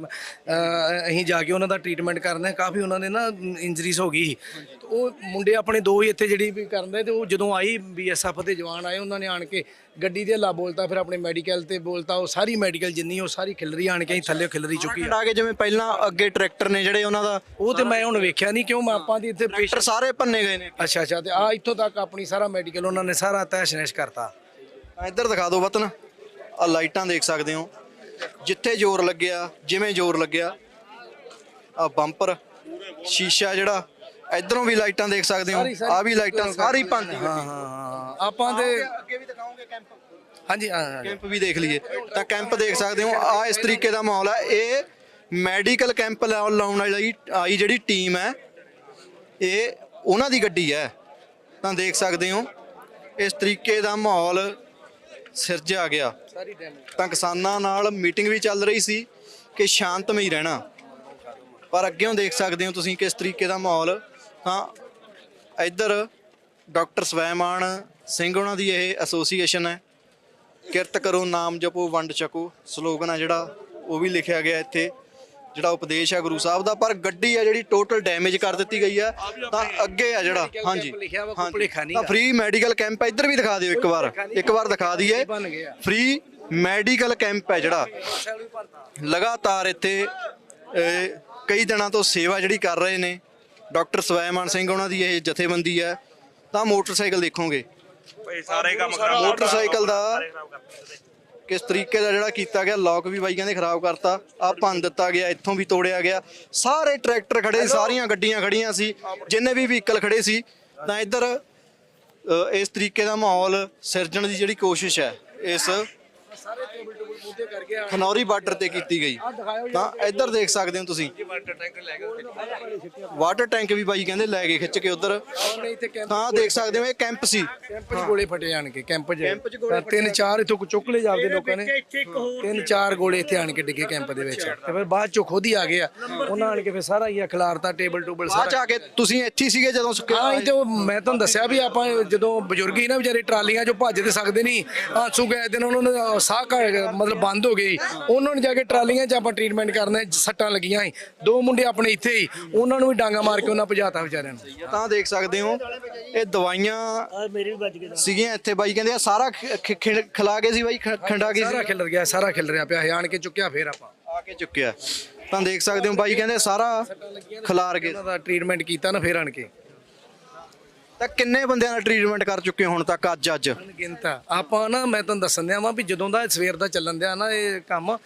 ਅਸੀਂ ਜਾ ਕੇ ਉਹਨਾਂ ਦਾ ਟ੍ਰੀਟਮੈਂਟ ਕਰਦੇ ਕਾਫੀ ਉਹਨਾਂ ਦੇ ਨਾ ਇੰਜਰੀਜ਼ ਹੋ ਗਈ ਸੀ। ਉਹ ਮੁੰਡੇ ਆਪਣੇ ਦੋ ਹੀ ਇੱਥੇ ਜਿਹੜੀ ਵੀ ਕਰਦੇ ਤੇ ਉਹ ਜਦੋਂ ਆਈ ਬੀਐਸਐਫ ਦੇ ਜਵਾਨ ਆਏ ਉਹਨਾਂ ਨੇ ਆਣ ਕੇ ਗੱਡੀ ਦੇ ਹੱਲਾ ਬੋਲਤਾ ਫਿਰ ਆਪਣੇ ਮੈਡੀਕਲ ਤੇ ਬੋਲਤਾ ਉਹ ਸਾਰੀ ਮੈਡੀਕਲ ਜਿੰਨੀ ਉਹ ਸਾਰੀ ਖਿਲਰੀ ਆਣ ਕੇ ਥੱਲੇ ਖਿਲਰੀ ਚੁੱਕੀ ਆ ਕੇ ਜਿਵੇਂ ਪਹਿਲਾਂ ਅੱਗੇ ਟਰੈਕਟਰ ਨੇ ਜਿਹੜੇ ਉਹਨਾਂ ਦਾ ਉਹ ਤੇ ਮੈਂ ਹੁਣ ਵੇਖਿਆ ਨਹੀਂ ਕਿਉਂ ਮੈਂ ਆਪਾਂ ਦੀ ਇੱਥੇ ਪੇਸ਼ੈਂਟ ਸਾਰੇ ਭੰਨੇ ਗਏ ਨੇ। ਅੱਛਾ ਅੱਛਾ ਤੇ ਆ ਇੱਥੋਂ ਤੱਕ ਆਪਣੀ ਸਾਰਾ ਮੈਡੀਕਲ ਉਹਨਾਂ ਨੇ ਸਾਰਾ ਤਹਿਸ਼ ਨਹਿਸ਼ ਕਰਤਾ। ਤਾਂ ਇੱਧਰ ਦਿਖਾ ਦਿਓ ਵਤਨ। ਆ ਲਾਈਟਾਂ ਦੇਖ ਸਕਦੇ ਹੋ। ਜਿੱਥੇ ਜ਼ੋਰ ਲੱਗਿਆ ਜਿਵੇਂ ਜ਼ੋਰ ਲੱਗਿਆ ਆ ਬੰਪਰ ਸ਼ੀਸ਼ਾ ਜਿਹੜਾ ਇਧਰੋਂ ਵੀ ਲਾਈਟਾਂ ਦੇਖ ਸਕਦੇ ਹੋ। ਆ ਵੀ ਲਾਈਟਾਂ ਸਾਰੀ ਭੰਨ ਹਾਂ। ਹਾਂ ਆਪਾਂ ਤੇ ਅੱਗੇ ਵੀ ਦਿਖਾਓਗੇ ਕੈਂਪ? ਹਾਂਜੀ ਹਾਂ, ਕੈਂਪ ਵੀ ਦੇਖ ਲਈਏ। ਤਾਂ ਕੈਂਪ ਦੇਖ ਸਕਦੇ ਹੋ। ਆ ਇਸ ਤਰੀਕੇ ਦਾ ਮਾਹੌਲ ਹੈ। ਇਹ ਮੈਡੀਕਲ ਕੈਂਪ ਲਾ- ਲਾਉਣ ਵਾਲੀ ਆਈ ਜਿਹੜੀ ਟੀਮ ਹੈ। ਇਹ ਉਹਨਾਂ ਦੀ ਗੱਡੀ ਹੈ। ਤਾਂ ਦੇਖ ਸਕਦੇ ਹੋ, ਇਸ ਤਰੀਕੇ ਦਾ ਮਾਹੌਲ ਸਿਰਜਿਆ ਗਿਆ। ਤਾਂ ਕਿਸਾਨਾਂ ਨਾਲ ਮੀਟਿੰਗ ਵੀ ਚੱਲ ਰਹੀ ਸੀ ਕਿ ਸ਼ਾਂਤਮਈ ਰਹਿਣਾ। ਪਰ ਅੱਗੇੋਂ ਦੇਖ ਸਕਦੇ ਹੋ ਤੁਸੀਂ ਕਿਸ ਤਰੀਕੇ ਦਾ ਮਾਹੌਲ। ਤਾਂ ਇੱਧਰ ਡਾਕਟਰ ਸਵੈਮਾਨ ਸਿੰਘ ਉਹਨਾਂ ਦੀ ਇਹ ਐਸੋਸੀਏਸ਼ਨ ਹੈ। ਕਿਰਤ ਕਰੋ, ਨਾਮ ਜਪੋ, ਵੰਡ ਛਕੋ। ਸਲੋਗਨ ਆ ਜਿਹੜਾ, ਉਹ ਵੀ ਲਿਖਿਆ ਗਿਆ ਇੱਥੇ। ਜਿਹੜਾ ਉਪਦੇਸ਼ ਹੈ ਗੁਰੂ ਸਾਹਿਬ ਦਾ ਪਰ ਗੱਡੀ ਆ ਜਿਹੜੀ ਟੋਟਲ ਡੈਮੇਜ ਕਰ ਦਿੱਤੀ ਗਈ ਹੈ। ਤਾਂ ਅੱਗੇ ਆ ਜਿਹੜਾ। ਹਾਂਜੀ। ਤਾਂ ਫ੍ਰੀ ਮੈਡੀਕਲ ਕੈਂਪ ਇੱਧਰ ਵੀ ਦਿਖਾ ਦਿਓ ਇੱਕ ਵਾਰ। ਇੱਕ ਵਾਰ ਦਿਖਾ ਦਈਏ। ਫ੍ਰੀ ਮੈਡੀਕਲ ਕੈਂਪ ਹੈ ਜਿਹੜਾ। ਲਗਾਤਾਰ ਇੱਥੇ ਕਈ ਦਿਨਾਂ ਤੋਂ ਸੇਵਾ ਜਿਹੜੀ ਕਰ ਰਹੇ ਨੇ। ਡਾਕਟਰ ਸਵੈਮਾਨ ਸਿੰਘ ਉਹਨਾਂ ਦੀ ਇਹ ਜਥੇਬੰਦੀ ਹੈ। ਤਾਂ ਮੋਟਰਸਾਈਕਲ ਦੇਖੋਗੇ। ਭਾਈ ਸਾਰੇ ਕੰਮ ਮੋਟਰਸਾਈਕਲ ਦਾ ਕਿਸ ਤਰੀਕੇ ਦਾ ਜਿਹੜਾ ਕੀਤਾ ਗਿਆ ਲੋਕ ਵੀ ਬਾਈ ਕਹਿੰਦੇ ਖਰਾਬ ਕਰਤਾ ਆ ਭੰਨ ਦਿੱਤਾ ਗਿਆ ਇੱਥੋਂ ਵੀ ਤੋੜਿਆ ਗਿਆ। ਸਾਰੇ ਟਰੈਕਟਰ ਖੜੇ ਸੀ ਸਾਰੀਆਂ ਗੱਡੀਆਂ ਖੜੀਆਂ ਸੀ ਜਿੰਨੇ ਵੀ ਵਹੀਕਲ ਖੜੇ ਸੀ। ਤਾਂ ਇੱਧਰ ਇਸ ਤਰੀਕੇ ਦਾ ਮਾਹੌਲ ਸਿਰਜਣ ਦੀ ਜਿਹੜੀ ਕੋਸ਼ਿਸ਼ ਹੈ ਇਸ ਖਨੌਰੀ ਬਾਰਡਰ ਤੇ ਕੀਤੀ ਗਈ। ਤਾਂ ਇੱਧਰ ਦੇਖ ਸਕਦੇ ਹੋ ਤੁਸੀਂ। ਵਾਟਰ ਟੈਂਕ ਲੈ ਗਏ ਵਾਟਰ ਟੈਂਕ ਵੀ ਬਾਈ ਕਹਿੰਦੇ ਲੈ ਗਏ ਖਿੱਚ ਕੇ ਉਧਰ। ਤਾਂ ਦੇਖ ਸਕਦੇ ਹੋ ਇਹ ਕੈਂਪ ਸੀ। ਕੈਂਪ 'ਚ ਗੋਲੇ ਫਟੇ ਆਣ ਕੇ ਕੈਂਪ 'ਚ। ਤਿੰਨ ਚਾਰ ਇੱਥੋਂ ਚੁੱਕ ਲਏ ਜਾਂਦੇ ਲੋਕਾਂ ਨੇ। ਤਿੰਨ ਚਾਰ ਗੋਲੇ ਇੱਥੇ ਆਣ ਕੇ ਡਿੱਗੇ ਕੈਂਪ ਦੇ ਵਿੱਚ। ਤੇ ਫਿਰ ਬਾਅਦ ਚੋਂ ਖੁਦ ਹੀ ਆ ਗਏ ਆ। ਉਹਨਾਂ ਆਣ ਕੇ ਫਿਰ ਸਾਰਾ ਹੀ ਖਿਲਾਰਤਾ ਟੇਬਲ ਟੂਬਲ ਬਾਅਦ ਚ ਸਾਰਾ। ਆ ਕੇ ਤੁਸੀਂ ਇੱਥੇ ਸੀਗੇ ਜਦੋਂ ਸੁੱਕਿਆ ਹਾਂ ਤੇ ਉਹ ਮੈਂ ਤੁਹਾਨੂੰ ਦੱਸਿਆ ਵੀ ਆਪਾਂ ਜਦੋਂ ਬਜ਼ੁਰਗ ਹੀ ਨਾ ਵਿਚਾਰੇ ਟਰਾਲੀਆਂ 'ਚੋਂ ਭੱਜ ਤੇ ਸਕਦੇ ਨਹੀਂ। ਆਂਸੂ ਗਏ ਦਿਨ ਉਹਨਾਂ ਨੂੰ ਸਾਹ ਮਤਲਬ ਬੰਦ ਹੋ ਗਈ। ਉਹਨਾਂ ਨੂੰ ਜਾ ਕੇ ਟਰਾਲੀਆਂ 'ਚ ਆਪਾਂ ਟ੍ਰੀਟਮੈਂਟ ਕਰਨਾ ਸੱਟਾਂ ਲੱਗੀਆਂ ਸੀ। ਦੋ ਮੁੰਡੇ ਆਪਣੇ ਇੱਥੇ ਹੀ ਉਹਨਾਂ ਨੂੰ ਵੀ ਡਾਂਗਾ ਮਾਰ ਕੇ ਉਹਨਾਂ ਭਜਾਤਾ ਵਿਚਾਰਿਆਂ ਨੂੰ। ਤਾਂ ਦੇਖ ਸਕਦੇ ਹੋ ਇਹ ਦਵਾਈਆਂ ਸੀਗੀਆਂ ਇੱਥੇ ਬਾਈ ਕਹਿੰਦੇ ਆ ਸਾਰਾ ਖਿਲਾ ਕੇ ਸੀ ਬਾਈ ਖੰਡਾ ਕੀ ਸਾਰਾ ਖਿਲਰ ਗਿਆ ਸਾਰਾ ਖਿਲ ਰਿਹਾ ਪਿਆ ਆਣ ਕੇ ਚੁੱਕਿਆ ਫੇਰ ਆਪਾਂ। ਆ ਕੇ ਚੁੱਕਿਆ। ਤਾਂ ਦੇਖ ਸਕਦੇ ਹੋ ਬਾਈ ਕਹਿੰਦੇ ਸਾਰਾ ਖਿਲਾਰ ਕੇ। ਉਹਨਾਂ ਦਾ ਟ੍ਰੀਟਮੈਂਟ ਕੀਤਾ ਨਾ ਫੇਰ ਆਣ ਕੇ। ਤਾਂ ਕਿੰਨੇ ਬੰਦਿਆਂ ਦਾ ਟ੍ਰੀਟਮੈਂਟ ਕਰ ਚੁੱਕੇ ਹੋ ਹੁਣ ਤੱਕ ਅੱਜ ਅੱਜ? ਅਣਗਿਣਤ ਆ। ਆਪਾਂ ਨਾ ਮੈਂ ਤੁਹਾਨੂੰ ਦੱਸਣ ਦਿਆਂ ਵਾਂ ਵੀ ਜਦੋਂ ਦਾ ਸਵੇਰ ਦਾ ਚੱਲਣ ਦਿਆ ਨਾ ਇਹ ਕੰਮ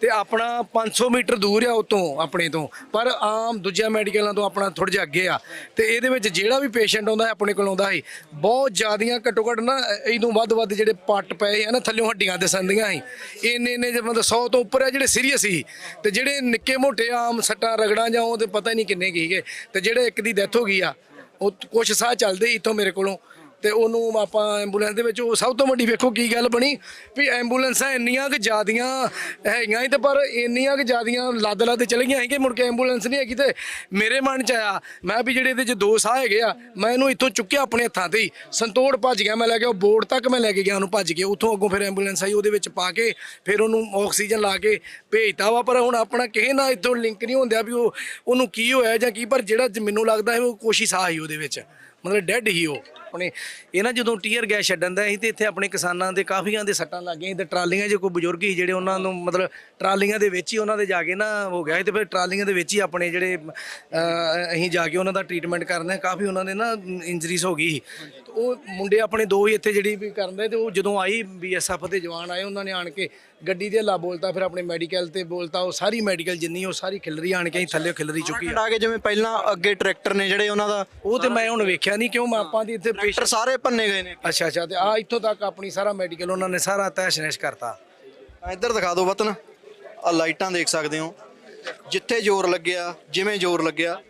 ਤੇ ਆਪਣਾ 500 ਮੀਟਰ ਦੂਰ ਆ ਉਤੋਂ ਆਪਣੇ ਤੋਂ। ਪਰ ਆਮ ਦੂਜਿਆਂ ਮੈਡੀਕਲਾਂ ਤੋਂ ਆਪਣਾ ਥੋੜਾ ਜਿਹਾ ਅੱਗੇ ਆ। ਤੇ ਇਹਦੇ ਵਿੱਚ ਜਿਹੜਾ ਵੀ ਪੇਸ਼ੈਂਟ ਆਉਂਦਾ ਹੈ, ਆਪਣੇ ਕੋਲ ਆਉਂਦਾ ਸੀ। ਬਹੁਤ ਜ਼ਿਆਦੀਆਂ ਘੱਟੋ ਘੱਟ ਨਾ ਇਹਨੂੰ ਵੱਧ ਵੱਧ ਜਿਹੜੇ ਪੱਟ ਪਏ ਆ ਨਾ ਥੱਲਿਓਂ ਹੱਡੀਆਂ ਦੇ ਸੰਦੀਆਂ ਸੀ। ਇੰਨੇ ਇੰਨੇ ਜੇ ਮਤਲਬ 100 ਤੋਂ ਉੱਪਰ ਆ ਜਿਹੜੇ ਸੀਰੀਅਸ ਸੀ। ਤੇ ਜਿਹੜੇ ਨਿੱਕੇ ਮੋਟੇ ਆਮ ਸੱਟਾਂ ਰਗੜਾਂ ਜਾਂ ਉਹ ਤੇ ਪਤਾ ਹੀ ਨਹੀਂ ਕਿੰਨੇ ਕੀ ਗਏ। ਤੇ ਜਿਹੜੇ ਇੱਕ ਦੀ ਡੈਥ ਹੋ ਗਈ ਆ ਉਹ ਕੁਛ ਸਾਹ ਚੱਲਦੇ ਸੀ ਇੱਥੋਂ ਮੇਰੇ ਕੋਲੋਂ। ਤੇ ਉਹਨੂੰ ਆਪਾਂ ਐਂਬੂਲੈਂਸ ਦੇ ਵਿੱਚ ਉਹ ਸਭ ਤੋਂ ਵੱਡੀ ਵੇਖੋ ਕੀ ਗੱਲ ਬਣੀ ਵੀ ਐਂਬੂਲੈਂਸਾਂ ਇੰਨੀਆਂ ਕਿ ਜਿਆਦੀਆਂ ਹੈਗੀਆਂ ਸੀ ਤੇ ਪਰ ਇੰਨੀਆਂ ਕਿ ਜਿਆਦੀਆਂ ਲੱਦ ਲੱਦ ਚਲ ਗਈਆਂ ਸੀ ਕਿ ਮੁੜ ਕੇ ਐਂਬੂਲੈਂਸ ਨਹੀਂ ਹੈਗੀ ਤੇ ਮੇਰੇ ਮਨ ਚ ਆਇਆ, ਮੈਂ ਵੀ ਜਿਹੜੇ ਇਹਦੇ ਚ ਦੋ ਸਾਹ ਹੈਗੇ ਆ, ਮੈਂ ਇਹਨੂੰ ਇੱਥੋਂ ਚੁੱਕਿਆ ਆਪਣੇ ਹੱਥਾਂ ਤੇ ਹੀ। ਸੰਤੋੜ ਭੱਜ ਗਿਆ, ਮੈਂ ਲੈ ਕੇ ਉਹ ਬੋਰਡ ਤੱਕ ਮੈਂ ਲੈ ਕੇ ਗਿਆ, ਉਹਨੂੰ ਭੱਜ ਕੇ। ਉੱਥੋਂ ਅੱਗੋਂ ਫਿਰ ਐਂਬੂਲੈਂਸ ਆਈ, ਉਹਦੇ ਵਿੱਚ ਪਾ ਕੇ ਫਿਰ ਉਹਨੂੰ ਆਕਸੀਜਨ ਲਾ ਕੇ ਭੇਜਤਾ ਵਾ, ਪਰ ਹੁਣ ਆਪਣਾ ਕਿਸੇ ਨਾਲ ਇੱਥੋਂ ਲਿੰਕ ਨਹੀਂ ਹੁੰਦਿਆ ਵੀ ਉਹ, ਉਹਨੂੰ ਕੀ ਹੋਇਆ ਜਾਂ ਕੀ, ਪਰ ਜਿਹੜਾ ਮੈਨੂੰ ਲੱਗਦਾ ਹੈ ਉਹ ਕੋਸ਼ਿਸ਼ ਸਾਹ ਹੀ ਉਹਦੇ ਵਿੱਚ, ਮਤਲਬ ਡੈੱਡ ਹੀ ਉਹ। ਆਪਣੇ ਇਹ ਨਾ ਜਦੋਂ ਟੀਅਰ ਗੈਸ ਛੱਡਣ ਦਾ ਸੀ ਤੇ ਇੱਥੇ ਆਪਣੇ ਕਿਸਾਨਾਂ ਦੇ ਕਾਫੀਆਂ ਦੇ ਸੱਟਾਂ ਲੱਗ ਗਈਆਂ ਤੇ ਟਰਾਲੀਆਂ 'ਚ ਕੋਈ ਬਜ਼ੁਰਗ ਹੀ ਜਿਹੜੇ ਉਹਨਾਂ ਨੂੰ ਮਤਲਬ ਟਰਾਲੀਆਂ ਦੇ ਵਿੱਚ ਹੀ ਉਹਨਾਂ ਦੇ ਜਾ ਕੇ ਨਾ ਹੋ ਗਿਆ ਸੀ ਤੇ ਫਿਰ ਟਰਾਲੀਆਂ ਦੇ ਵਿੱਚ ਹੀ ਆਪਣੇ ਜਿਹੜੇ ਅਸੀਂ ਜਾ ਕੇ ਉਹਨਾਂ ਦਾ ਟ੍ਰੀਟਮੈਂਟ ਕਰਨਾ ਕਾਫੀ ਉਹਨਾਂ ਦੇ ਨਾ ਇੰਜਰੀਜ਼ ਹੋ ਗਈ ਸੀ। ਤੇ ਉਹ ਮੁੰਡੇ ਆਪਣੇ ਦੋ ਹੀ ਇੱਥੇ ਜਿਹੜੀ ਵੀ ਕਰਦੇ ਤੇ ਉਹ ਜਦੋਂ ਆਈ ਬੀਐਸਐਫ ਦੇ ਜਵਾਨ ਆਏ, ਉਹਨਾਂ ਨੇ ਆਣ ਕੇ ਗੱਡੀ ਦੇ ਲਾ ਬੋਲਤਾ ਫਿਰ ਆਪਣੇ ਮੈਡੀਕਲ ਤੇ ਬੋਲਤਾ ਉਹ ਸਾਰੀ ਮੈਡੀਕਲ ਜਿੰਨੀ ਉਹ ਸਾਰੀ ਖਿਲਰੀ ਆਣ ਕੇ ਅਸੀਂ ਥੱਲੇ ਖਿਲਰੀ ਚੁੱਕੀ ਆ। ਖੰਡਾ ਕੇ ਜਿਵੇਂ ਪਹਿਲਾਂ ਅੱਗੇ ਟਰੈਕਟਰ ਨੇ ਜਿਹੜੇ ਉਹਨਾਂ ਦਾ ਉਹ ਤੇ ਮੈਂ ਹੁਣ ਵੇਖਿਆ ਨਹੀਂ ਕਿਉਂ ਮੈਂ ਆਪਾਂ ਦੀ ਇੱਥੇ ਟਰੈਕਟਰ ਸਾਰੇ ਭੰਨੇ ਗਏ ਨੇ। ਅੱਛਾ ਅੱਛਾ ਤੇ ਆ ਇੱਥੋਂ ਤੱਕ ਆਪਣੀ ਸਾਰਾ ਮੈਡੀਕਲ ਉਹਨਾਂ ਨੇ ਸਾਰਾ ਤਹਿਸ਼ ਨਹਿਸ਼ ਕਰਤਾ। ਆ ਇੱਧਰ ਦਿਖਾ ਦਿਓ ਵਤਨ। ਆ ਲਾਈਟਾਂ ਦੇਖ ਸਕਦੇ ਹੋ। ਜਿੱਥੇ ਜ਼ੋਰ ਲੱਗਿਆ ਜਿਵੇਂ ਜ਼ੋਰ ਲੱਗਿਆ